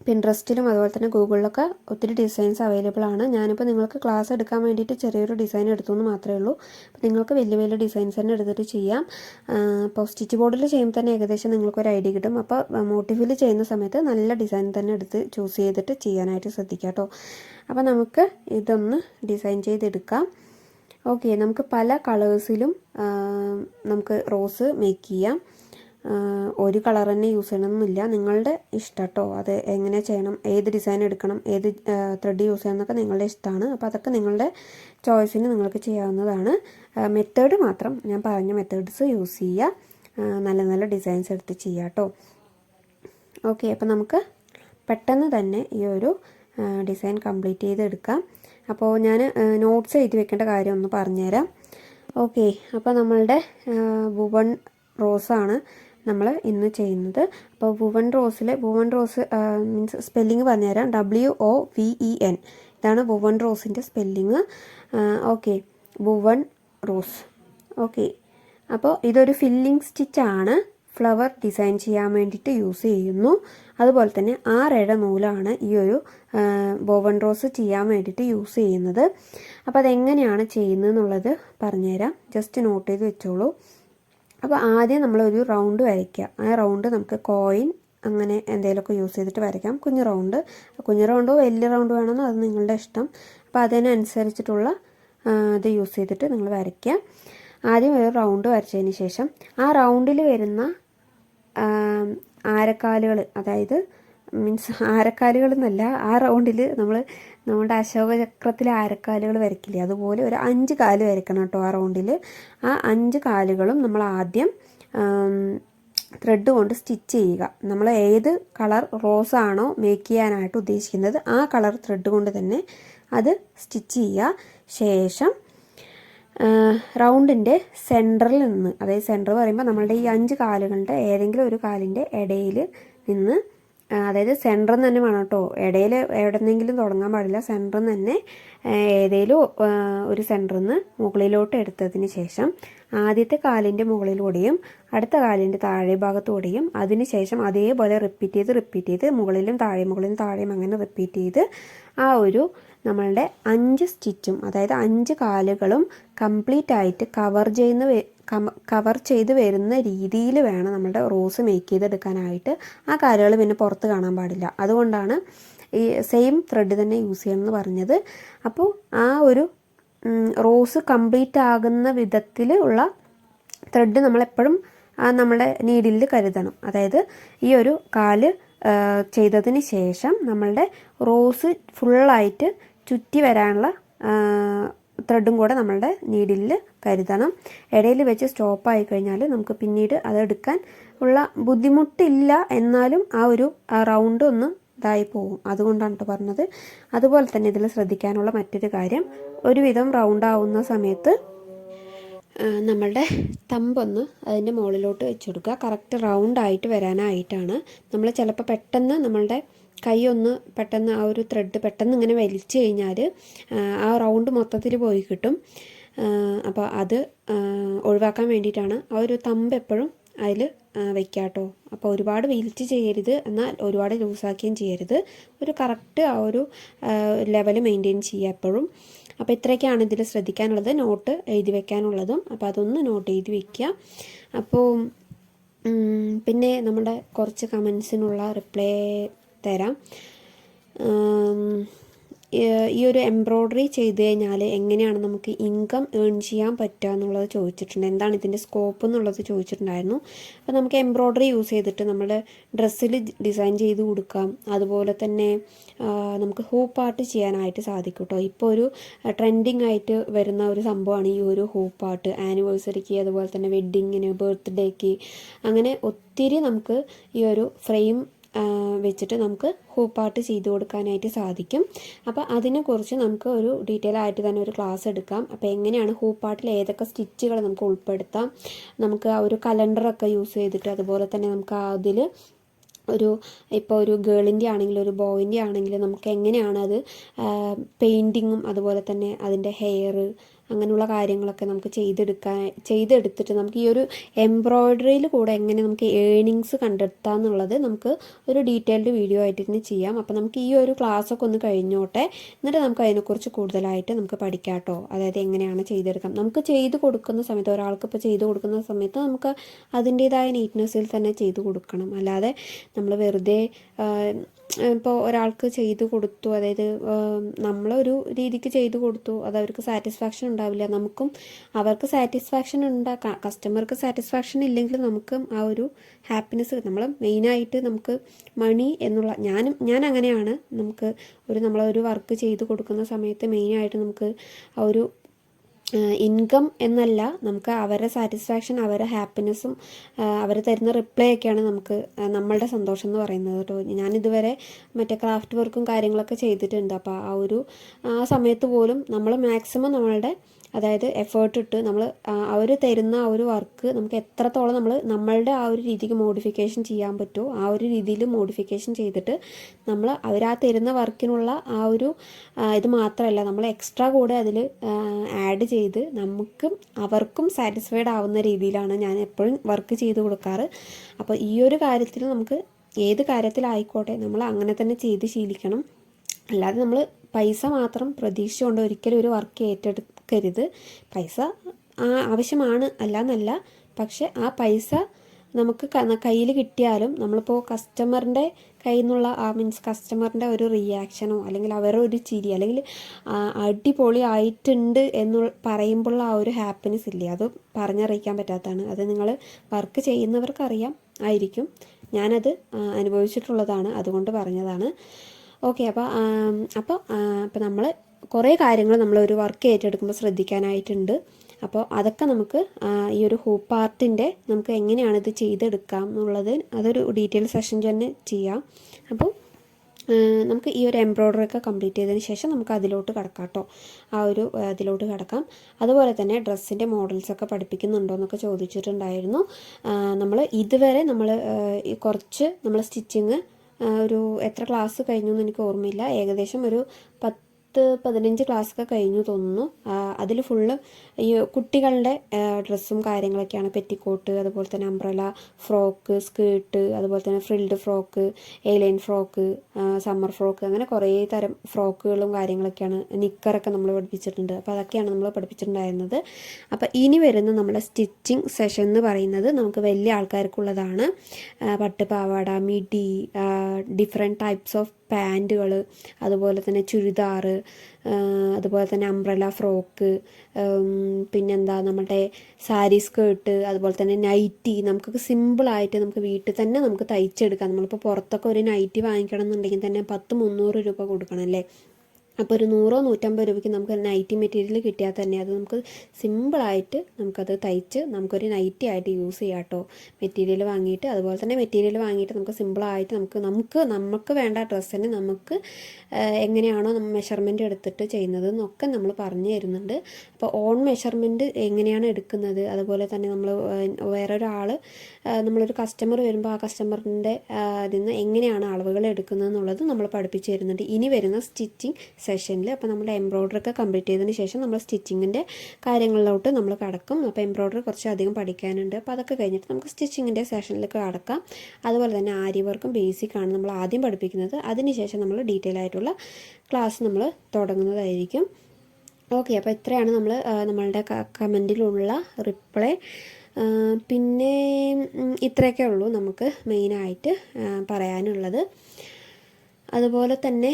പിൻട്രസ്റ്റിലും അതുപോലെ തന്നെ ഗൂഗിളിലൊക്കെ ഒത്തിരി ഡിസൈൻസ് അവൈലബിൾ ആണ്. ഞാനിപ്പോൾ നിങ്ങൾക്ക് ക്ലാസ് എടുക്കാൻ വേണ്ടിയിട്ട് ചെറിയൊരു ഡിസൈൻ എടുത്തു എന്ന് മാത്രമേ ഉള്ളൂ. അപ്പോൾ നിങ്ങൾക്ക് വലിയ വലിയ ഡിസൈൻസ് തന്നെ എടുത്തിട്ട് ചെയ്യാം. അപ്പോൾ സ്റ്റിച്ച് ബോർഡിൽ ചെയ്യുമ്പോൾ തന്നെ ഏകദേശം നിങ്ങൾക്ക് ഒരു ഐഡിയ കിട്ടും. അപ്പോൾ മോട്ടിഫിൽ ചെയ്യുന്ന സമയത്ത് നല്ല ഡിസൈൻ തന്നെ എടുത്ത് ചൂസ് ചെയ്തിട്ട് ചെയ്യാനായിട്ട് ശ്രദ്ധിക്കാം കേട്ടോ. അപ്പോൾ നമുക്ക് ഇതൊന്ന് ഡിസൈൻ ചെയ്തെടുക്കാം. ഓക്കെ നമുക്ക് പല കളേഴ്സിലും നമുക്ക് റോസ് മേക്ക് ചെയ്യാം. ഒരു കളർ തന്നെ യൂസ് ചെയ്യണമെന്നില്ല. നിങ്ങളുടെ ഇഷ്ടം കേട്ടോ. അത് എങ്ങനെ ചെയ്യണം? ഏത് ഡിസൈൻ എടുക്കണം? ഏത് ത്രെഡ് യൂസ് ചെയ്യണം എന്നൊക്കെ നിങ്ങളുടെ ഇഷ്ടമാണ്. അപ്പോൾ അതൊക്കെ നിങ്ങളുടെ ചോയ്സിന് നിങ്ങൾക്ക് ചെയ്യാവുന്നതാണ്. മെത്തേഡ് മാത്രം ഞാൻ പറഞ്ഞ മെത്തേഡ്സ് യൂസ് ചെയ്യുക. നല്ല നല്ല ഡിസൈൻസ് എടുത്ത് ചെയ്യുക കേട്ടോ. ഓക്കെ അപ്പോൾ നമുക്ക് പെട്ടെന്ന് തന്നെ ഈ ഒരു ഡിസൈൻ കംപ്ലീറ്റ് ചെയ്തെടുക്കാം. അപ്പോൾ ഞാൻ നോട്ട്സ് എഴുതി വെക്കേണ്ട കാര്യം ഒന്ന് പറഞ്ഞുതരാം. ഓക്കെ അപ്പോൾ നമ്മളുടെ വുവൺ റോസാണ്. നമ്മൾ ഇന്ന് ചെയ്യുന്നത്. അപ്പോൾ വുവൻ റോസിലെ വുവൻ റോസ് മീൻസ് സ്പെല്ലിങ് പറഞ്ഞുതരാം W O V E N ഇതാണ് woven റോസിന്റെ spelling okay woven rose okay അപ്പോൾ ഇതൊരു ഫില്ലിംഗ് സ്റ്റിച്ചാണ് ഫ്ലവർ ഡിസൈൻ ചെയ്യാൻ വേണ്ടിയിട്ട് യൂസ് ചെയ്യുന്നു. അതുപോലെ തന്നെ ആറേഴ നൂലാണ് ഈ ഒരു ബോവൺ റോസ് ചെയ്യാൻ വേണ്ടിയിട്ട് യൂസ് ചെയ്യുന്നത്. അപ്പോൾ അതെങ്ങനെയാണ് ചെയ്യുന്നത് എന്നുള്ളത് പറഞ്ഞുതരാം ജസ്റ്റ് നോട്ട് ചെയ്ത് വെച്ചോളൂ. അപ്പോൾ ആദ്യം നമ്മൾ ഒരു റൗണ്ട് വരയ്ക്കുക. ആ റൗണ്ട് നമുക്ക് കോയിൻ അങ്ങനെ എന്തെങ്കിലുമൊക്കെ യൂസ് ചെയ്തിട്ട് വരയ്ക്കാം. കുഞ്ഞു റൗണ്ട് കുഞ്ഞു റൗണ്ടോ വലിയ റൗണ്ട് വേണമെന്നോ അത് നിങ്ങളുടെ ഇഷ്ടം. അപ്പോൾ അതിനനുസരിച്ചിട്ടുള്ള ഇത് യൂസ് ചെയ്തിട്ട് നിങ്ങൾ വരയ്ക്കുക. ആദ്യം ഒരു റൗണ്ട് വരച്ചതിന് ശേഷം ആ റൗണ്ടിൽ വരുന്ന ആരക്കാലുകൾ അതായത് മീൻസ് ആരക്കാലുകൾ എന്നല്ല ആ റൗണ്ടിൽ നമ്മൾ നമ്മുടെ അശോകചക്രത്തിലെ ആരക്കാലുകൾ വരയ്ക്കില്ലേ? അതുപോലെ ഒരു അഞ്ച് കാൽ വരയ്ക്കണം കേട്ടോ ആ റൗണ്ടിൽ ആ അഞ്ച് കാലുകളും നമ്മൾ ആദ്യം ത്രെഡ് കൊണ്ട് സ്റ്റിച്ച് ചെയ്യുക. നമ്മൾ ഏത് കളർ റോസ് ആണോ മേക്ക് ചെയ്യാനായിട്ട് ഉദ്ദേശിക്കുന്നത് ആ കളർ ത്രെഡ് കൊണ്ട് തന്നെ അത് സ്റ്റിച്ച് ചെയ്യുക. ശേഷം റൗണ്ടിന്റെ സെന്ററിൽ നിന്ന് അതായത് സെന്റർ പറയുമ്പോൾ നമ്മളുടെ ഈ അഞ്ച് കാലുകളുടെ ഏതെങ്കിലും ഒരു കാലിന്റെ ഇടയിൽ നിന്ന് അതായത് സെന്ററിൽ നിന്ന് തന്നെ വേണം കേട്ടോ. ഇടയിൽ എവിടെന്നെങ്കിലും തുടങ്ങാൻ പാടില്ല. സെന്ററിൽ നിന്ന് തന്നെ ഏതെങ്കിലും ഒരു സെന്ററിൽ നിന്ന് മുകളിലോട്ട് എടുത്തതിന് ശേഷം ആദ്യത്തെ കാലിന്റെ മുകളിലൂടെയും അടുത്ത കാലിന്റെ താഴെ ഭാഗത്തൂടെയും അതിന് ശേഷം അതേപോലെ റിപ്പീറ്റ് ചെയ്ത് റിപ്പീറ്റ് ചെയ്ത് മുകളിലും താഴെ മുകളിലും താഴെയും അങ്ങനെ റിപ്പീറ്റ് ചെയ്ത് ആ ഒരു നമ്മളുടെ അഞ്ച് സ്റ്റിച്ചും അതായത് അഞ്ച് കാലുകളും കംപ്ലീറ്റ് ആയിട്ട് കവർ ചെയ്യുന്ന കവർ ചെയ്ത് വരുന്ന രീതിയിൽ വേണം നമ്മുടെ റോസ് മേക്ക് ചെയ്തെടുക്കാനായിട്ട്. ആ കാലുകൾ പിന്നെ പുറത്ത് കാണാൻ പാടില്ല. അതുകൊണ്ടാണ് ഈ സെയിം ത്രെഡ് തന്നെ യൂസ് ചെയ്യണമെന്ന് പറഞ്ഞത്. അപ്പോൾ ആ ഒരു റോസ് കംപ്ലീറ്റ് ആകുന്ന വിധത്തിൽ ഉള്ള ത്രെഡ് നമ്മളെപ്പോഴും നമ്മുടെ നീഡിലിൽ കരുതണം. അതായത് ഈ ഒരു കാൽ ചെയ്തതിന് ശേഷം നമ്മളുടെ റോസ് ഫുള്ളായിട്ട് ചുറ്റി വരാനുള്ള ത്രെഡും കൂടെ നമ്മളുടെ നീഡിലിൽ കരുതണം. ഇടയിൽ വെച്ച് സ്റ്റോപ്പായി കഴിഞ്ഞാൽ നമുക്ക് പിന്നീട് അതെടുക്കാൻ ഉള്ള ബുദ്ധിമുട്ടില്ല. എന്നാലും ആ ഒരു റൗണ്ട് ഒന്ന് ഇതായി പോകും അതുകൊണ്ടാണ് കേട്ടോ പറഞ്ഞത്. അതുപോലെ തന്നെ ഇതിൽ ശ്രദ്ധിക്കാനുള്ള മറ്റൊരു കാര്യം ഒരുവിധം റൗണ്ട് ആവുന്ന സമയത്ത് നമ്മളുടെ തമ്പൊന്ന് അതിന്റെ മുകളിലോട്ട് വെച്ച് കൊടുക്കുക. കറക്റ്റ് റൗണ്ട് ആയിട്ട് വരാനായിട്ടാണ്. നമ്മൾ ചിലപ്പോൾ പെട്ടെന്ന് നമ്മളുടെ കൈ ഒന്ന് പെട്ടെന്ന് ആ ഒരു ത്രെഡ് പെട്ടെന്ന് ഇങ്ങനെ വലിച്ചു കഴിഞ്ഞാൽ ആ റൗണ്ട് മൊത്തത്തിൽ പോയി കിട്ടും. അപ്പോൾ അത് ഒഴിവാക്കാൻ വേണ്ടിയിട്ടാണ് ആ ഒരു തമ്പ് എപ്പോഴും അതിൽ വെക്കുക കേട്ടോ അപ്പോൾ ഒരുപാട് വലിച്ച് ചെയ്യരുത് എന്നാൽ ഒരുപാട് ലൂസാക്കുകയും ചെയ്യരുത്. ഒരു കറക്റ്റ് ആ ഒരു ലെവൽ മെയിന്റെയിൻ ചെയ്യുക എപ്പോഴും. അപ്പോൾ ഇത്രയൊക്കെയാണ് ഇതിൽ ശ്രദ്ധിക്കാനുള്ളത്. നോട്ട് എഴുതി വെക്കാനുള്ളതും. അപ്പോൾ അതൊന്ന് നോട്ട് എഴുതി വെക്കുക. അപ്പോൾ പിന്നെ നമ്മുടെ കുറച്ച് കമൻസിനുള്ള റിപ്ലൈ തരാം. ഈ- ഒരു എംബ്രോയ്ഡറി ചെയ്ത് കഴിഞ്ഞാൽ എങ്ങനെയാണ് നമുക്ക് ഇൻകം ഏൺ ചെയ്യാൻ പറ്റുക എന്നുള്ളത് ചോദിച്ചിട്ടുണ്ട്. എന്താണ് ഇതിന്റെ സ്കോപ്പ് എന്നുള്ളത് ചോദിച്ചിട്ടുണ്ടായിരുന്നു. അപ്പോൾ നമുക്ക് എംബ്രോയ്ഡറി യൂസ് ചെയ്തിട്ട് നമ്മൾ ഡ്രസ്സിൽ ഡിസൈൻ ചെയ്ത് കൊടുക്കാം. അതുപോലെ തന്നെ നമുക്ക് ഹൂപ്പ് ആർട്ട് ചെയ്യാനായിട്ട് സാധിക്കും കേട്ടോ. ഇപ്പോൾ ഒരു ട്രെൻഡിങ് ആയിട്ട് വരുന്ന ഒരു സംഭവമാണ് ഈ ഒരു ഹൂപ്പ് ആർട്ട് ആനിവേഴ്സറിക്ക് അതുപോലെ തന്നെ വെഡ്ഡിങ്ങിന് ബർത്ത്ഡേക്ക് അങ്ങനെ ഒത്തിരി നമുക്ക് ഈ ഒരു ഫ്രെയിം വെച്ചിട്ട് നമുക്ക് ഹൂപ്പാട്ട് ചെയ്ത് കൊടുക്കാനായിട്ട് സാധിക്കും. അപ്പോൾ അതിനെക്കുറിച്ച് നമുക്ക് ഒരു ഡീറ്റെയിൽ ആയിട്ട് തന്നെ ഒരു ക്ലാസ് എടുക്കാം. അപ്പോൾ എങ്ങനെയാണ് ഹൂപ്പാട്ടിൽ ഏതൊക്കെ സ്റ്റിച്ചുകൾ നമുക്ക് ഉൾപ്പെടുത്താം? നമുക്ക് ആ ഒരു കലണ്ടറൊക്കെ യൂസ് ചെയ്തിട്ട് അതുപോലെ തന്നെ നമുക്ക് അതിൽ ഒരു ഇപ്പോൾ ഒരു ഗേളിന്റെ ആണെങ്കിലും ഒരു ബോയിന്റെ ആണെങ്കിലും നമുക്ക് എങ്ങനെയാണ് അത് പെയിന്റിങ്ങും അതുപോലെ തന്നെ അതിന്റെ ഹെയർ അങ്ങനെയുള്ള കാര്യങ്ങളൊക്കെ നമുക്ക് ചെയ്തെടുക്കാൻ ചെയ്തെടുത്തിട്ട് നമുക്ക് ഈ ഒരു എംബ്രോയ്ഡറിയിൽ കൂടെ എങ്ങനെ നമുക്ക് ഏണിങ്സ് കണ്ടെത്താം എന്നുള്ളത് നമുക്ക് ഒരു ഡീറ്റെയിൽഡ് വീഡിയോ ആയിട്ട് തന്നെ ചെയ്യാം. അപ്പോൾ നമുക്ക് ഈ ഒരു ക്ലാസ്സൊക്കെ ഒന്ന് കഴിഞ്ഞോട്ടെ. എന്നിട്ട് നമുക്ക് അതിനെക്കുറിച്ച് കൂടുതലായിട്ട് നമുക്ക് പഠിക്കാം കേട്ടോ അതായത് എങ്ങനെയാണ് ചെയ്തെടുക്കാം. നമുക്ക് ചെയ്ത് കൊടുക്കുന്ന സമയത്ത് ഒരാൾക്ക് ഇപ്പോൾ ചെയ്ത് കൊടുക്കുന്ന സമയത്ത് നമുക്ക് അതിന്റേതായ നീറ്റ്നെസ്സിൽ തന്നെ ചെയ്ത് കൊടുക്കണം. അല്ലാതെ നമ്മൾ വെറുതെ ഇപ്പോൾ ഒരാൾക്ക് ചെയ്തു കൊടുത്തു. അതായത് നമ്മളൊരു രീതിക്ക് ചെയ്തു കൊടുത്തു. അത് അവർക്ക് സാറ്റിസ്ഫാക്ഷൻ ഉണ്ടാവില്ല. നമുക്കും അവർക്ക് സാറ്റിസ്ഫാക്ഷൻ ഉണ്ടാക്കാം കസ്റ്റമർക്ക് സാറ്റിസ്ഫാക്ഷൻ ഇല്ലെങ്കിൽ നമുക്കും ആ ഒരു ഹാപ്പിനെസ് നമ്മൾ മെയിനായിട്ട് നമുക്ക് മണി എന്നുള്ള ഞാനും ഞാൻ അങ്ങനെയാണ്. നമുക്ക് ഒരു നമ്മളൊരു വർക്ക് ചെയ്തു കൊടുക്കുന്ന സമയത്ത് മെയിനായിട്ട് നമുക്ക് ആ ഒരു ഇൻകം എന്നല്ല നമുക്ക് അവരുടെ സാറ്റിസ്ഫാക്ഷൻ അവരുടെ ഹാപ്പിനെസ്സും അവർ തരുന്ന റിപ്ലൈ ഒക്കെയാണ് നമുക്ക് നമ്മളുടെ സന്തോഷം എന്ന് പറയുന്നത് കേട്ടോ. ഞാനിതുവരെ മറ്റേ ക്രാഫ്റ്റ് വർക്കും കാര്യങ്ങളൊക്കെ ചെയ്തിട്ടുണ്ട്. അപ്പോൾ ആ ഒരു ആ സമയത്ത് പോലും നമ്മൾ മാക്സിമം നമ്മളുടെ അതായത് എഫേർട്ട് ഇട്ട് നമ്മൾ അവർ തരുന്ന ആ ഒരു വർക്ക് നമുക്ക് എത്രത്തോളം നമ്മൾ നമ്മളുടെ ആ ഒരു രീതിക്ക് മോഡിഫിക്കേഷൻ ചെയ്യാൻ പറ്റുമോ ആ ഒരു രീതിയിൽ മോഡിഫിക്കേഷൻ ചെയ്തിട്ട് നമ്മൾ അവർ ആ തരുന്ന വർക്കിനുള്ള ആ ഒരു ഇത് മാത്രമല്ല നമ്മൾ എക്സ്ട്രാ കൂടെ അതിൽ ആഡ് ചെയ്ത് നമുക്കും അവർക്കും സാറ്റിസ്ഫൈഡ് ആവുന്ന രീതിയിലാണ് ഞാൻ എപ്പോഴും വർക്ക് ചെയ്ത് കൊടുക്കാറ്. അപ്പോൾ ഈ ഒരു കാര്യത്തിൽ നമുക്ക് ഏത് കാര്യത്തിലായിക്കോട്ടെ നമ്മൾ അങ്ങനെ തന്നെ ചെയ്ത് ശീലിക്കണം. അല്ലാതെ നമ്മൾ പൈസ മാത്രം പ്രതീക്ഷിച്ചുകൊണ്ട് ഒരിക്കലും ഒരു വർക്ക് ഏറ്റെടുക്കരുത് പൈസ ആവശ്യമാണ് അല്ല എന്നല്ല പക്ഷെ ആ പൈസ നമുക്ക് കയ്യിൽ കിട്ടിയാലും നമ്മളിപ്പോൾ കസ്റ്റമറിന്റെ കയ്യിൽ നിന്നുള്ള ആ മീൻസ് കസ്റ്റമറിന്റെ ഒരു റിയാക്ഷനോ അല്ലെങ്കിൽ അവരുടെ ഒരു ചിരി അല്ലെങ്കിൽ അടിപൊളി ആയിട്ടുണ്ട് എന്ന് പറയുമ്പോഴുള്ള ആ ഒരു ഹാപ്പിനെസ് ഇല്ലേ? അത് പറഞ്ഞറിയിക്കാൻ പറ്റാത്തതാണ്. അത് നിങ്ങൾ വർക്ക് ചെയ്യുന്നവർക്കറിയാം ആയിരിക്കും. ഞാനത് അനുഭവിച്ചിട്ടുള്ളതാണ് അതുകൊണ്ട് പറഞ്ഞതാണ്. ഓക്കെ അപ്പോൾ അപ്പോൾ അപ്പോൾ നമ്മൾ കുറേ കാര്യങ്ങൾ നമ്മൾ ഒരു വർക്ക് ഏറ്റെടുക്കുമ്പോൾ ശ്രദ്ധിക്കാനായിട്ടുണ്ട്. അപ്പോൾ അതൊക്കെ നമുക്ക് ഈ ഒരു ഹൂപ്പ് ആർട്ടിന്റെ നമുക്ക് എങ്ങനെയാണ് ഇത് ചെയ്തെടുക്കാം എന്നുള്ളത് അതൊരു ഡീറ്റെയിൽ സെഷൻ തന്നെ ചെയ്യാം. അപ്പോൾ നമുക്ക് ഈ ഒരു എംബ്രോയ്ഡറി ഒക്കെ കംപ്ലീറ്റ് ചെയ്തതിന് ശേഷം നമുക്ക് അതിലോട്ട് കിടക്കാം കേട്ടോ. ആ ഒരു അതിലോട്ട് കിടക്കാം. അതുപോലെ തന്നെ ഡ്രസ്സിന്റെ മോഡൽസൊക്കെ പഠിപ്പിക്കുന്നുണ്ടോ എന്നൊക്കെ ചോദിച്ചിട്ടുണ്ടായിരുന്നു. നമ്മൾ ഇതുവരെ നമ്മൾ കുറച്ച് നമ്മൾ സ്റ്റിച്ചിങ് ഒരു എത്ര ക്ലാസ് കഴിഞ്ഞു എന്ന് എനിക്ക് ഓർമ്മയില്ല. ഏകദേശം ഒരു പത്ത് പതിനഞ്ച് ക്ലാസ്സൊക്കെ കഴിഞ്ഞു തോന്നുന്നു. അതിൽ ഫുള്ള് ഈ കുട്ടികളുടെ ഡ്രസ്സും കാര്യങ്ങളൊക്കെയാണ് പെറ്റിക്കോട്ട് അതുപോലെ തന്നെ അംബ്രല ഫ്രോക്ക് സ്കേർട്ട് അതുപോലെ തന്നെ frilled frock airline frock summer frock അങ്ങനെ കുറേ തരം ഫ്രോക്കുകളും കാര്യങ്ങളൊക്കെയാണ് നിക്കറൊക്കെ നമ്മൾ പഠിപ്പിച്ചിട്ടുണ്ട്. അപ്പോൾ അതൊക്കെയാണ് നമ്മൾ പഠിപ്പിച്ചിട്ടുണ്ടായിരുന്നത്. അപ്പോൾ ഇനി വരുന്ന നമ്മുടെ സ്റ്റിച്ചിങ് സെഷൻ എന്ന് പറയുന്നത് നമുക്ക് വലിയ ആൾക്കാർക്കുള്ളതാണ്. പട്ട് പാവാട മിഡി ഡിഫറെന്റ് ടൈപ്സ് ഓഫ് പാന്റുകൾ അതുപോലെ തന്നെ ചുരിദാർ അതുപോലെ തന്നെ അംബ്രല ഫ്രോക്ക് പിന്നെന്താ നമ്മുടെ സാരി സ്കേർട്ട് അതുപോലെ തന്നെ നൈറ്റി. നമുക്കൊക്കെ സിമ്പിളായിട്ട് നമുക്ക് വീട്ടിൽ തന്നെ നമുക്ക് തയ്ച്ചെടുക്കാം. നമ്മളിപ്പോൾ പുറത്തൊക്കെ ഒരു നൈറ്റി വാങ്ങിക്കണം എന്നുണ്ടെങ്കിൽ തന്നെ പത്ത് മുന്നൂറ് രൂപ കൊടുക്കണം അല്ലേ? അപ്പോൾ ഒരു നൂറോ നൂറ്റമ്പത് രൂപയ്ക്ക് നമുക്ക് നൈറ്റി മെറ്റീരിയൽ കിട്ടിയാൽ തന്നെ അത് നമുക്ക് സിമ്പിളായിട്ട് നമുക്കത് തയ്ച്ച് നമുക്കൊരു നൈറ്റി ആയിട്ട് യൂസ് ചെയ്യാം കേട്ടോ. മെറ്റീരിയൽ വാങ്ങിയിട്ട് അതുപോലെ തന്നെ മെറ്റീരിയൽ വാങ്ങിയിട്ട് നമുക്ക് സിമ്പിളായിട്ട് നമുക്ക് നമുക്ക് നമുക്ക് വേണ്ട ഡ്രസ്സിന് നമുക്ക് എങ്ങനെയാണോ നമ്മൾ മെഷർമെന്റ് എടുത്തിട്ട് ചെയ്യുന്നത് എന്നൊക്കെ നമ്മൾ പറഞ്ഞു തരുന്നുണ്ട്. അപ്പോൾ ഓൺ മെഷർമെന്റ് എങ്ങനെയാണ് എടുക്കുന്നത്? അതുപോലെ തന്നെ നമ്മൾ വേറൊരാൾ നമ്മളൊരു കസ്റ്റമർ വരുമ്പോൾ ആ കസ്റ്റമറിന്റെ അതിൽ നിന്ന് എങ്ങനെയാണ് അളവുകൾ എടുക്കുന്നത് എന്നുള്ളത് നമ്മൾ പഠിപ്പിച്ചു തരുന്നുണ്ട്. ഇനി വരുന്ന സ്റ്റിച്ചിങ് സെഷനിൽ അപ്പോൾ നമ്മൾ എംബ്രോയ്ഡറി ഒക്കെ കംപ്ലീറ്റ് ചെയ്തതിന് ശേഷം നമ്മൾ സ്റ്റിച്ചിങ്ങിന്റെ കാര്യങ്ങളിലോട്ട് നമ്മൾ കടക്കും. അപ്പോൾ എംബ്രോയ്ഡറി കുറച്ച് അധികം പഠിക്കാനുണ്ട്. അപ്പോൾ അതൊക്കെ കഴിഞ്ഞിട്ട് നമുക്ക് സ്റ്റിച്ചിങ്ങിന്റെ സെഷനിലേക്ക് കടക്കാം അതുപോലെ തന്നെ ആരി വർക്കും ബേസിക് ആണ് നമ്മൾ ആദ്യം പഠിപ്പിക്കുന്നത്. അതിനുശേഷം നമ്മൾ ഡീറ്റെയിൽ ആയിട്ടുള്ള ക്ലാസ് നമ്മൾ തുടങ്ങുന്നതായിരിക്കും. ഓക്കെ അപ്പോൾ ഇത്രയാണ് നമ്മൾ നമ്മളുടെ കമന്റിലുള്ള റിപ്ലൈ പിന്നെ ഇത്രയൊക്കെ ഉള്ളൂ നമുക്ക് മെയിനായിട്ട് പറയാനുള്ളത്. അതുപോലെ തന്നെ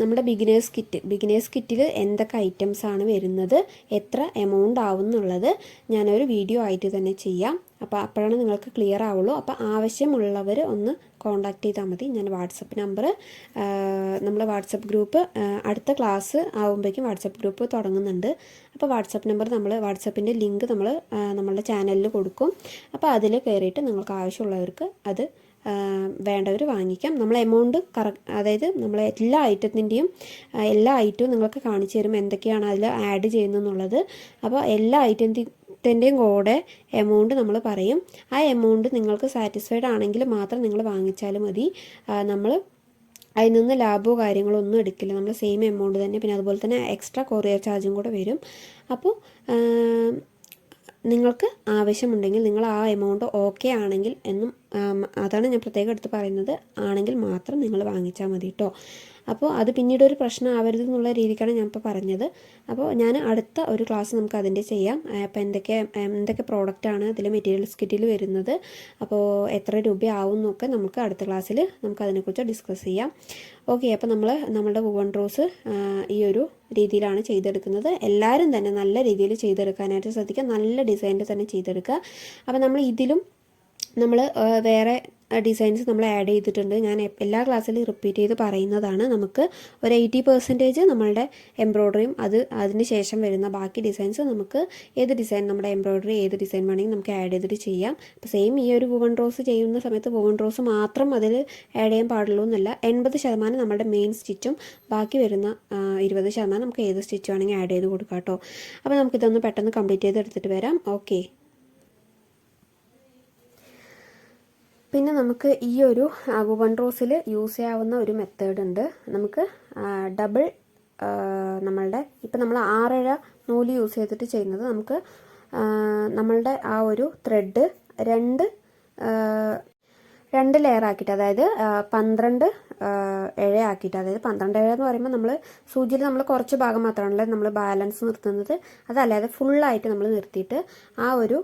നമ്മുടെ ബിഗിനേഴ്സ് കിറ്റ് ബിഗിനേഴ്സ് കിറ്റിൽ എന്തൊക്കെ ഐറ്റംസ് ആണ് വരുന്നത് എത്ര എമൗണ്ട് ആവും എന്നുള്ളത് ഞാനൊരു വീഡിയോ ആയിട്ട് തന്നെ ചെയ്യാം. അപ്പോൾ അപ്പോഴാണ് നിങ്ങൾക്ക് ക്ലിയർ ആവുള്ളൂ. അപ്പോൾ ആവശ്യമുള്ളവർ ഒന്ന് കോൺടാക്ട് ചെയ്താൽ മതി. ഞാൻ വാട്സപ്പ് നമ്പർ നമ്മൾ വാട്സപ്പ് ഗ്രൂപ്പ് അടുത്ത ക്ലാസ് ആകുമ്പോഴേക്കും വാട്സപ്പ് ഗ്രൂപ്പ് തുടങ്ങുന്നുണ്ട്. അപ്പോൾ വാട്സപ്പ് നമ്പർ നമ്മൾ വാട്സപ്പിന്റെ ലിങ്ക് നമ്മൾ നമ്മളുടെ ചാനലിൽ കൊടുക്കും. അപ്പോൾ അതിൽ കയറിയിട്ട് നിങ്ങൾക്ക് ആവശ്യമുള്ളവർക്ക് അത് വേണ്ടവർ വാങ്ങിക്കാം. നമ്മൾ എമൗണ്ട് കറ അതായത് നമ്മൾ എല്ലാ ഐറ്റത്തിന്റെയും എല്ലാ ഐറ്റവും നിങ്ങൾക്ക് കാണിച്ചു തരും എന്തൊക്കെയാണ് അതിൽ ആഡ് ചെയ്യുന്നതെന്നുള്ളത്. അപ്പോൾ എല്ലാ ഐറ്റത്തിന്റെയും കൂടെ എമൗണ്ട് നമ്മൾ പറയും. ആ എമൗണ്ട് നിങ്ങൾക്ക് സാറ്റിസ്ഫൈഡ് ആണെങ്കിൽ മാത്രം നിങ്ങൾ വാങ്ങിച്ചാൽ മതി. നമ്മൾ അതിൽ നിന്ന് ലാഭമോ കാര്യങ്ങളോ ഒന്നും എടുക്കില്ല. നമ്മൾ സെയിം എമൗണ്ട് തന്നെ. പിന്നെ അതുപോലെ തന്നെ എക്സ്ട്രാ കൊറിയർ ചാർജും കൂടെ വരും. അപ്പോൾ നിങ്ങൾക്ക് ആവശ്യമുണ്ടെങ്കിൽ നിങ്ങൾ ആ എമൗണ്ട് ഓക്കെ ആണെങ്കിൽ എന്നും അതാണ് ഞാൻ പ്രത്യേകം എടുത്ത് പറയുന്നത്. ആണെങ്കിൽ മാത്രം നിങ്ങൾ വാങ്ങിച്ചാൽ മതി കേട്ടോ അപ്പോൾ അത് പിന്നീട് ഒരു പ്രശ്നം ആവരുത് എന്നുള്ള രീതിക്കാണ് ഞാൻ ഇപ്പോൾ പറഞ്ഞത്. അപ്പോൾ ഞാൻ അടുത്ത ഒരു ക്ലാസ് നമുക്ക് അതിന്റെ ചെയ്യാം. അപ്പോൾ എന്തൊക്കെ എന്തൊക്കെ പ്രോഡക്റ്റാണ് അതിൽ മെറ്റീരിയൽസ് കിറ്റിൽ വരുന്നത്. അപ്പോൾ എത്ര രൂപയാവും എന്നൊക്കെ നമുക്ക് അടുത്ത ക്ലാസ്സിൽ നമുക്ക് അതിനെക്കുറിച്ച് ഡിസ്കസ് ചെയ്യാം. ഓക്കെ അപ്പോൾ നമ്മൾ നമ്മുടെ വുവൺ റോസ് ഈ ഒരു രീതിയിലാണ് ചെയ്തെടുക്കുന്നത്. എല്ലാവരും തന്നെ നല്ല രീതിയിൽ ചെയ്തെടുക്കാനായിട്ട് ശ്രദ്ധിക്കുക. നല്ല ഡിസൈനിൽ തന്നെ ചെയ്തെടുക്കുക. അപ്പോൾ നമ്മൾ ഇതിലും നമ്മൾ വേറെ ഡിസൈൻസ് നമ്മൾ ആഡ് ചെയ്തിട്ടുണ്ട്. ഞാൻ എല്ലാ ക്ലാസ്സിലും റിപ്പീറ്റ് ചെയ്ത് പറയുന്നതാണ്. നമുക്ക് ഒരു എയ്റ്റി പെർസെന്റേജ് നമ്മളുടെ എംബ്രോയ്ഡറിയും അത് അതിന് ശേഷം വരുന്ന ബാക്കി ഡിസൈൻസ് നമുക്ക് ഏത് ഡിസൈൻ നമ്മുടെ എംബ്രോയ്ഡറി ഏത് ഡിസൈൻ വേണമെങ്കിൽ നമുക്ക് ആഡ് ചെയ്തിട്ട് ചെയ്യാം. അപ്പോൾ സെയിം ഈ ഒരു വുവൺ റോസ് ചെയ്യുന്ന സമയത്ത് വുവൺ റോസ് മാത്രം അതിൽ ആഡ് ചെയ്യാൻ പാടുള്ളൂ എന്നല്ല എൺപത് ശതമാനം നമ്മുടെ മെയിൻ സ്റ്റിച്ചും ബാക്കി വരുന്ന ഇരുപത് ശതമാനം നമുക്ക് ഏത് സ്റ്റിച്ച് വേണമെങ്കിൽ ആഡ് ചെയ്ത് കൊടുക്കാം കേട്ടോ. അപ്പോൾ നമുക്കിതൊന്ന് പെട്ടെന്ന് കംപ്ലീറ്റ് ചെയ്ത് എടുത്തിട്ട് വരാം. ഓക്കെ പിന്നെ നമുക്ക് ഈ ഒരു വുവൺ റോസിൽ യൂസ് ചെയ്യാവുന്ന ഒരു മെത്തേഡ് ഉണ്ട്. നമുക്ക് ഡബിൾ നമ്മളുടെ ഇപ്പം നമ്മൾ ആറര നൂൽ യൂസ് ചെയ്തിട്ട് ചെയ്യുന്നത് നമുക്ക് നമ്മളുടെ ആ ഒരു ത്രെഡ് രണ്ട് രണ്ട് ലെയർ ആക്കിയിട്ട് അതായത് പന്ത്രണ്ട് ഇഴയാക്കിയിട്ട് അതായത് പന്ത്രണ്ട് ഇഴ എന്ന് പറയുമ്പോൾ നമ്മൾ സൂചിയിൽ നമ്മൾ കുറച്ച് ഭാഗം മാത്രമാണല്ലോ നമ്മൾ ബാലൻസ് നിർത്തുന്നത്. അതല്ലാതെ ഫുള്ളായിട്ട് നമ്മൾ നിർത്തിയിട്ട് ആ ഒരു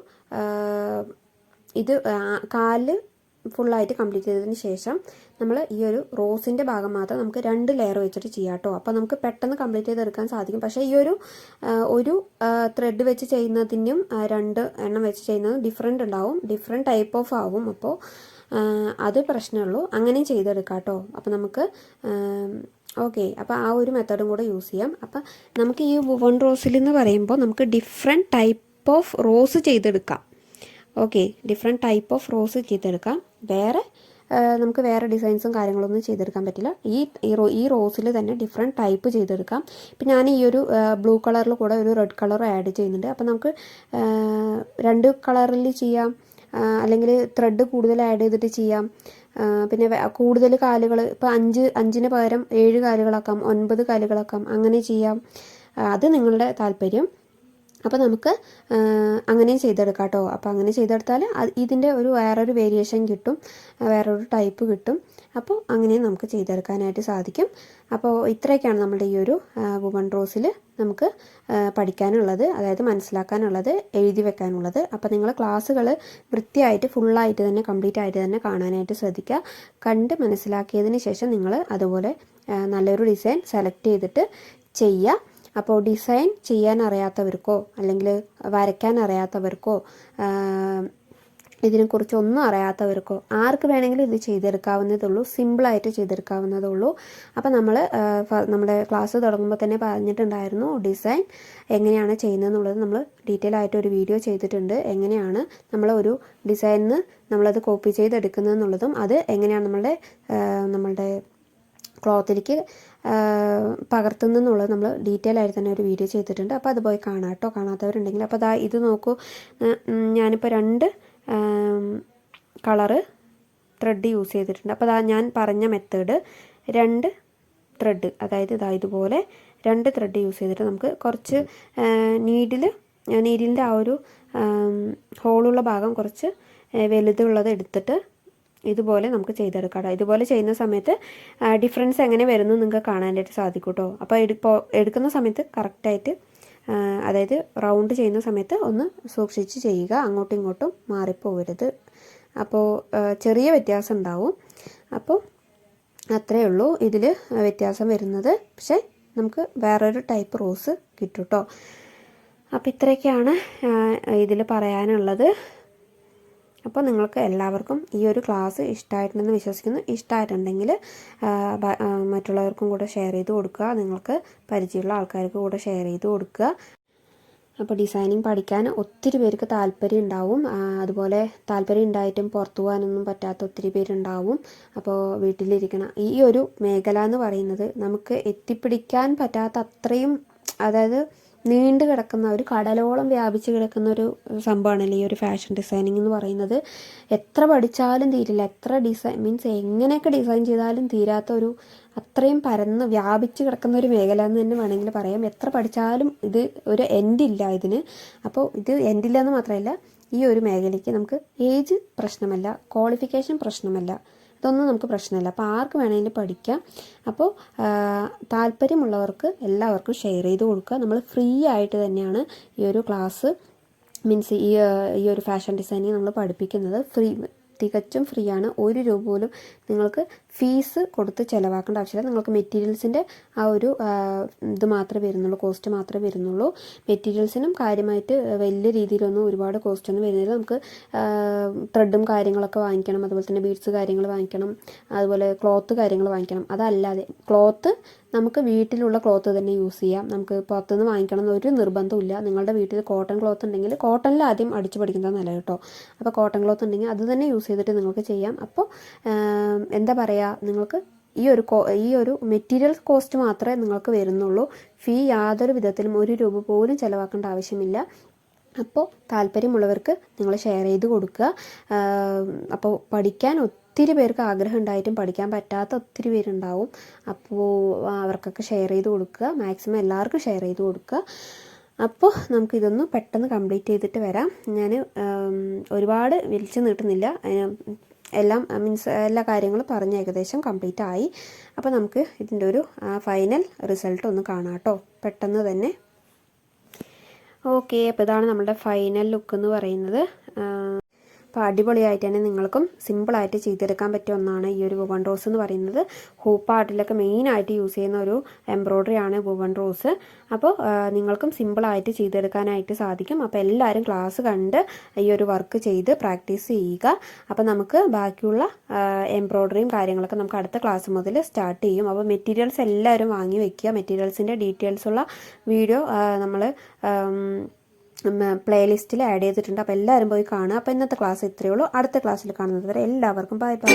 ഇത് കാൽ ഫുള്ളായിട്ട് കംപ്ലീറ്റ് ചെയ്തതിന് ശേഷം നമ്മൾ ഈ ഒരു റോസിന്റെ ഭാഗം മാത്രം നമുക്ക് രണ്ട് ലെയർ വെച്ചിട്ട് ചെയ്യാം കേട്ടോ അപ്പോൾ നമുക്ക് പെട്ടെന്ന് കംപ്ലീറ്റ് ചെയ്തെടുക്കാൻ സാധിക്കും. പക്ഷേ ഈ ഒരു ഒരു ത്രെഡ് വെച്ച് ചെയ്യുന്നതിനും രണ്ട് എണ്ണം വെച്ച് ചെയ്യുന്നതും ഡിഫറെന്റ് ഉണ്ടാവും. ഡിഫറെന്റ് ടൈപ്പ് ഓഫ് ആവും. അപ്പോൾ അത് പ്രശ്നമുള്ളൂ അങ്ങനെയും ചെയ്തെടുക്കാം കേട്ടോ അപ്പോൾ നമുക്ക് ഓക്കെ അപ്പോൾ ആ ഒരു മെത്തേഡും കൂടെ യൂസ് ചെയ്യാം. അപ്പോൾ നമുക്ക് ഈ വുവൺ റോസിൽ എന്ന് പറയുമ്പോൾ നമുക്ക് ഡിഫറെന്റ് ടൈപ്പ് ഓഫ് റോസ് ചെയ്തെടുക്കാം. Okay different type of rose ചെയ്തെടുക്കാം. വേറെ നമുക്ക് വേറെ ഡിസൈൻസും കാര്യങ്ങളൊന്നും ചെയ്തെടുക്കാൻ പറ്റില്ല. ഈ ഈ റോസിൽ തന്നെ ഡിഫറെന്റ് ടൈപ്പ് ചെയ്തെടുക്കാം. ഇപ്പം ഞാൻ ഈ ഒരു ബ്ലൂ കളറിൽ കൂടെ ഒരു റെഡ് കളർ ആഡ് ചെയ്യുന്നുണ്ട്. അപ്പം നമുക്ക് രണ്ട് കളറിൽ ചെയ്യാം. അല്ലെങ്കിൽ ത്രെഡ് കൂടുതൽ ആഡ് ചെയ്തിട്ട് ചെയ്യാം. പിന്നെ കൂടുതൽ കാലുകൾ ഇപ്പോൾ അഞ്ച് അഞ്ചിന് പകരം ഏഴ് കാലുകളാക്കാം ഒൻപത് കാലുകളാക്കാം അങ്ങനെ ചെയ്യാം. അത് നിങ്ങളുടെ താല്പര്യം. അപ്പോൾ നമുക്ക് അങ്ങനെയും ചെയ്തെടുക്കാം കേട്ടോ അപ്പോൾ അങ്ങനെ ചെയ്തെടുത്താൽ ഇതിന്റെ ഒരു വേറൊരു വേരിയേഷൻ കിട്ടും വേറൊരു ടൈപ്പ് കിട്ടും. അപ്പോൾ അങ്ങനെയും നമുക്ക് ചെയ്തെടുക്കാനായിട്ട് സാധിക്കും. അപ്പോൾ ഇത്രയൊക്കെയാണ് നമ്മുടെ ഈ ഒരു വുമൺ റോസിൽ നമുക്ക് പഠിക്കാനുള്ളത് അതായത് മനസ്സിലാക്കാനുള്ളത് എഴുതി വെക്കാനുള്ളത്. അപ്പോൾ നിങ്ങൾ ക്ലാസ്സുകൾ വൃത്തിയായിട്ട് ഫുള്ളായിട്ട് തന്നെ കംപ്ലീറ്റ് ആയിട്ട് തന്നെ കാണാനായിട്ട് ശ്രദ്ധിക്കുക. കണ്ട് മനസ്സിലാക്കിയതിന് ശേഷം നിങ്ങൾ അതുപോലെ നല്ലൊരു ഡിസൈൻ സെലക്ട് ചെയ്തിട്ട് ചെയ്യുക. അപ്പോൾ ഡിസൈൻ ചെയ്യാൻ അറിയാത്തവർക്കോ അല്ലെങ്കിൽ വരയ്ക്കാൻ അറിയാത്തവർക്കോ ഇതിനെക്കുറിച്ചൊന്നും അറിയാത്തവർക്കോ ആർക്ക് വേണമെങ്കിലും ഇത് ചെയ്തെടുക്കാവുന്നതേ ഉള്ളൂ സിമ്പിളായിട്ട് ചെയ്തെടുക്കാവുന്നതേ ഉള്ളൂ അപ്പോൾ നമ്മൾ നമ്മുടെ ക്ലാസ് തുടങ്ങുമ്പോൾ തന്നെ പറഞ്ഞിട്ടുണ്ടായിരുന്നു ഡിസൈൻ എങ്ങനെയാണ് ചെയ്യുന്നതെന്നുള്ളത്. നമ്മൾ ഡീറ്റെയിൽ ആയിട്ട് ഒരു വീഡിയോ ചെയ്തിട്ടുണ്ട്. എങ്ങനെയാണ് നമ്മൾ ഒരു ഡിസൈനിന്ന് നമ്മളത് കോപ്പി ചെയ്തെടുക്കുന്നതെന്നുള്ളതും അത് എങ്ങനെയാണ് നമ്മളുടെ നമ്മളുടെ ക്ലോത്തിലേക്ക് പകർത്തുന്നെന്നുള്ളത് നമ്മൾ ഡീറ്റെയിൽ ആയിട്ട് തന്നെ ഒരു വീഡിയോ ചെയ്തിട്ടുണ്ട്. അപ്പോൾ അത് പോയി കാണാം കേട്ടോ. കാണാത്തവരുണ്ടെങ്കിൽ. അപ്പോൾ അതാ ഇത് നോക്കൂ. ഞാനിപ്പോൾ രണ്ട് കളറ് ത്രെഡ് യൂസ് ചെയ്തിട്ടുണ്ട്. അപ്പോൾ അതാ ഞാൻ പറഞ്ഞ മെത്തേഡ് രണ്ട് ത്രെഡ് അതായത് ഇതാ ഇതുപോലെ രണ്ട് ത്രെഡ് യൂസ് ചെയ്തിട്ട് നമുക്ക് കുറച്ച് നീഡിൽ നീഡിലിന്റെ ആ ഒരു ഹോളുള്ള ഭാഗം കുറച്ച് വലുതുള്ളത് എടുത്തിട്ട് ഇതുപോലെ നമുക്ക് ചെയ്തെടുക്കാം. ഇതുപോലെ ചെയ്യുന്ന സമയത്ത് ഡിഫറൻസ് എങ്ങനെ വരുന്നു നിങ്ങൾക്ക് കാണാനായിട്ട് സാധിക്കും കേട്ടോ. അപ്പോൾ എടുപ്പോ എടുക്കുന്ന സമയത്ത് കറക്റ്റായിട്ട് അതായത് റൗണ്ട് ചെയ്യുന്ന സമയത്ത് ഒന്ന് സൂക്ഷിച്ച് ചെയ്യുക. അങ്ങോട്ടും ഇങ്ങോട്ടും മാറിപ്പോകരുത്. അപ്പോൾ ചെറിയ വ്യത്യാസം ഉണ്ടാവും. അപ്പോൾ അത്രയേ ഉള്ളൂ ഇതിൽ വ്യത്യാസം വരുന്നത്. പക്ഷേ നമുക്ക് വേറൊരു ടൈപ്പ് റോസ് കിട്ടും കേട്ടോ. അപ്പോൾ ഇത്രയൊക്കെയാണ് ഇതിൽ പറയാനുള്ളത്. അപ്പോൾ നിങ്ങൾക്ക് എല്ലാവർക്കും ഈ ഒരു ക്ലാസ് ഇഷ്ടമായിട്ടുണ്ടെന്ന് വിശ്വസിക്കുന്നു. ഇഷ്ടമായിട്ടുണ്ടെങ്കിൽ മറ്റുള്ളവർക്കും കൂടെ ഷെയർ ചെയ്ത് കൊടുക്കുക. നിങ്ങൾക്ക് പരിചയമുള്ള ആൾക്കാർക്ക് കൂടെ ഷെയർ ചെയ്ത് കൊടുക്കുക. അപ്പോൾ ഡിസൈനിങ് പഠിക്കാൻ ഒത്തിരി പേർക്ക് താല്പര്യം ഉണ്ടാവും. അതുപോലെ താല്പര്യം ഉണ്ടായിട്ടും പുറത്തു പോകാനൊന്നും പറ്റാത്ത ഒത്തിരി പേരുണ്ടാവും അപ്പോൾ വീട്ടിലിരിക്കണം. ഈ ഒരു മേഖല എന്ന് പറയുന്നത് നമുക്ക് എത്തിപ്പിടിക്കാൻ പറ്റാത്ത അത്രയും അതായത് നീണ്ടു കിടക്കുന്ന ഒരു കടലോളം വ്യാപിച്ച് കിടക്കുന്ന ഒരു സംഭവമാണല്ലോ ഈ ഒരു ഫാഷൻ ഡിസൈനിങ് എന്ന് പറയുന്നത്. എത്ര പഠിച്ചാലും തീരില്ല. എത്ര ഡിസൈൻ മീൻസ് എങ്ങനെയൊക്കെ ഡിസൈൻ ചെയ്താലും തീരാത്ത ഒരു അത്രയും പരന്ന് വ്യാപിച്ച് കിടക്കുന്ന ഒരു മേഖല എന്ന് തന്നെ വേണമെങ്കിൽ പറയാം. എത്ര പഠിച്ചാലും ഇത് ഒരു എൻഡില്ല ഇതിന്. അപ്പോൾ ഇത് എൻഡില്ല എന്ന് മാത്രമല്ല ഈ ഒരു മേഖലയ്ക്ക് നമുക്ക് ഏജ് പ്രശ്നമല്ല ക്വാളിഫിക്കേഷൻ പ്രശ്നമല്ല. ഇതൊന്നും നമുക്ക് പ്രശ്നമില്ല. അപ്പോൾ ആർക്ക് വേണമെങ്കിലും പഠിക്കാം. അപ്പോൾ താല്പര്യമുള്ളവർക്ക് എല്ലാവർക്കും ഷെയർ ചെയ്ത് കൊടുക്കുക. നമ്മൾ ഫ്രീ ആയിട്ട് തന്നെയാണ് ഈ ഒരു ക്ലാസ് മീൻസ് ഈ ഈ ഒരു ഫാഷൻ ഡിസൈനിങ് നമ്മൾ പഠിപ്പിക്കുന്നത്. ഫ്രീ തികച്ചും ഫ്രീ ആണ് ഒരു രൂപ പോലും നിങ്ങൾക്ക് ഫീസ് കൊടുത്ത് ചിലവാക്കേണ്ട ആവശ്യമില്ല. നിങ്ങൾക്ക് മെറ്റീരിയൽസിന്റെ ആ ഒരു ഇത് മാത്രമേ വരുന്നുള്ളൂ. കോസ്റ്റ് മാത്രമേ വരുന്നുള്ളൂ. മെറ്റീരിയൽസിനും കാര്യമായിട്ട് വലിയ രീതിയിലൊന്നും ഒരുപാട് കോസ്റ്റ് ഒന്നും വരുന്നില്ല. നമുക്ക് ത്രെഡും കാര്യങ്ങളൊക്കെ വാങ്ങിക്കണം. അതുപോലെ തന്നെ ബീഡ്സ് കാര്യങ്ങൾ വാങ്ങിക്കണം. അതുപോലെ ക്ലോത്ത് കാര്യങ്ങൾ വാങ്ങിക്കണം. അതല്ലാതെ ക്ലോത്ത് നമുക്ക് വീട്ടിലുള്ള ക്ലോത്ത് തന്നെ യൂസ് ചെയ്യാം. നമുക്ക് പുറത്തുനിന്ന് വാങ്ങിക്കണം ഒരു നിർബന്ധമില്ല നിങ്ങളുടെ വീട്ടിൽ കോട്ടൺ ക്ലോത്ത് ഉണ്ടെങ്കിൽ കോട്ടണിൽ ആദ്യം അടിച്ചു പഠിക്കുന്നത് നല്ല കേട്ടോ. അപ്പോൾ കോട്ടൺ ക്ലോത്ത് ഉണ്ടെങ്കിൽ അത് തന്നെ യൂസ് ചെയ്തിട്ട് നിങ്ങൾക്ക് ചെയ്യാം. അപ്പോൾ എന്താ പറയുക നിങ്ങൾക്ക് ഈ ഒരു കോ ഈ ഒരു മെറ്റീരിയൽ കോസ്റ്റ് മാത്രമേ നിങ്ങൾക്ക് വരുന്നുള്ളൂ. ഫീ യാതൊരു വിധത്തിലും ഒരു രൂപ പോലും ചിലവാക്കേണ്ട ആവശ്യമില്ല. അപ്പോൾ താല്പര്യമുള്ളവർക്ക് നിങ്ങൾ ഷെയർ ചെയ്ത് കൊടുക്കുക. അപ്പോൾ പഠിക്കാൻ ഒത്തിരി പേർക്ക് ആഗ്രഹം ഉണ്ടായിട്ടും പഠിക്കാൻ പറ്റാത്ത ഒത്തിരി പേരുണ്ടാവും. അപ്പോൾ അവർക്കൊക്കെ ഷെയർ ചെയ്ത് കൊടുക്കുക. മാക്സിമം എല്ലാവർക്കും ഷെയർ ചെയ്ത് കൊടുക്കുക. അപ്പോൾ നമുക്കിതൊന്ന് പെട്ടെന്ന് കംപ്ലീറ്റ് ചെയ്തിട്ട് വരാം. ഞാൻ ഒരുപാട് വിളിച്ചു നീട്ടുന്നില്ല. എല്ലാം മീൻസ് എല്ലാ കാര്യങ്ങളും പറഞ്ഞ് ഏകദേശം കംപ്ലീറ്റ് ആയി. അപ്പോൾ നമുക്ക് ഇതിന്റെ ഒരു ഫൈനൽ റിസൾട്ട് ഒന്ന് കാണാം കേട്ടോ. പെട്ടെന്ന് തന്നെ. ഓക്കെ അപ്പോൾ ഇതാണ് നമ്മുടെ ഫൈനൽ ലുക്ക് എന്ന് പറയുന്നത്. അപ്പോൾ അടിപൊളിയായിട്ട് തന്നെ നിങ്ങൾക്കും സിമ്പിളായിട്ട് ചെയ്തെടുക്കാൻ പറ്റിയ ഒന്നാണ് ഈ ഒരു വുവൺ റോസ് എന്ന് പറയുന്നത്. ഹൂപ്പ് ആർട്ടിലൊക്കെ മെയിനായിട്ട് യൂസ് ചെയ്യുന്ന ഒരു എംബ്രോയ്ഡറി ആണ് വുവൺ റോസ് അപ്പോൾ നിങ്ങൾക്കും സിമ്പിളായിട്ട് ചെയ്തെടുക്കാനായിട്ട് സാധിക്കും. അപ്പോൾ എല്ലാവരും ക്ലാസ് കണ്ട് ഈ ഒരു വർക്ക് ചെയ്ത് പ്രാക്ടീസ് ചെയ്യുക. അപ്പോൾ നമുക്ക് ബാക്കിയുള്ള എംബ്രോയ്ഡറിയും കാര്യങ്ങളൊക്കെ നമുക്ക് അടുത്ത ക്ലാസ് മുതൽ സ്റ്റാർട്ട് ചെയ്യും. അപ്പോൾ മെറ്റീരിയൽസ് എല്ലാവരും വാങ്ങി വെക്കുക. മെറ്റീരിയൽസിന്റെ ഡീറ്റെയിൽസ് ഉള്ള വീഡിയോ നമ്മൾ പ്ലേലിസ്റ്റിൽ ആഡ് ചെയ്തിട്ടുണ്ട്. അപ്പോൾ എല്ലാവരും പോയി കാണുക. അപ്പോൾ ഇന്നത്തെ ക്ലാസ് ഇത്രയേ ഉള്ളൂ. അടുത്ത ക്ലാസ്സിൽ കാണുന്നത് വരെ എല്ലാവർക്കും ബൈ ബൈ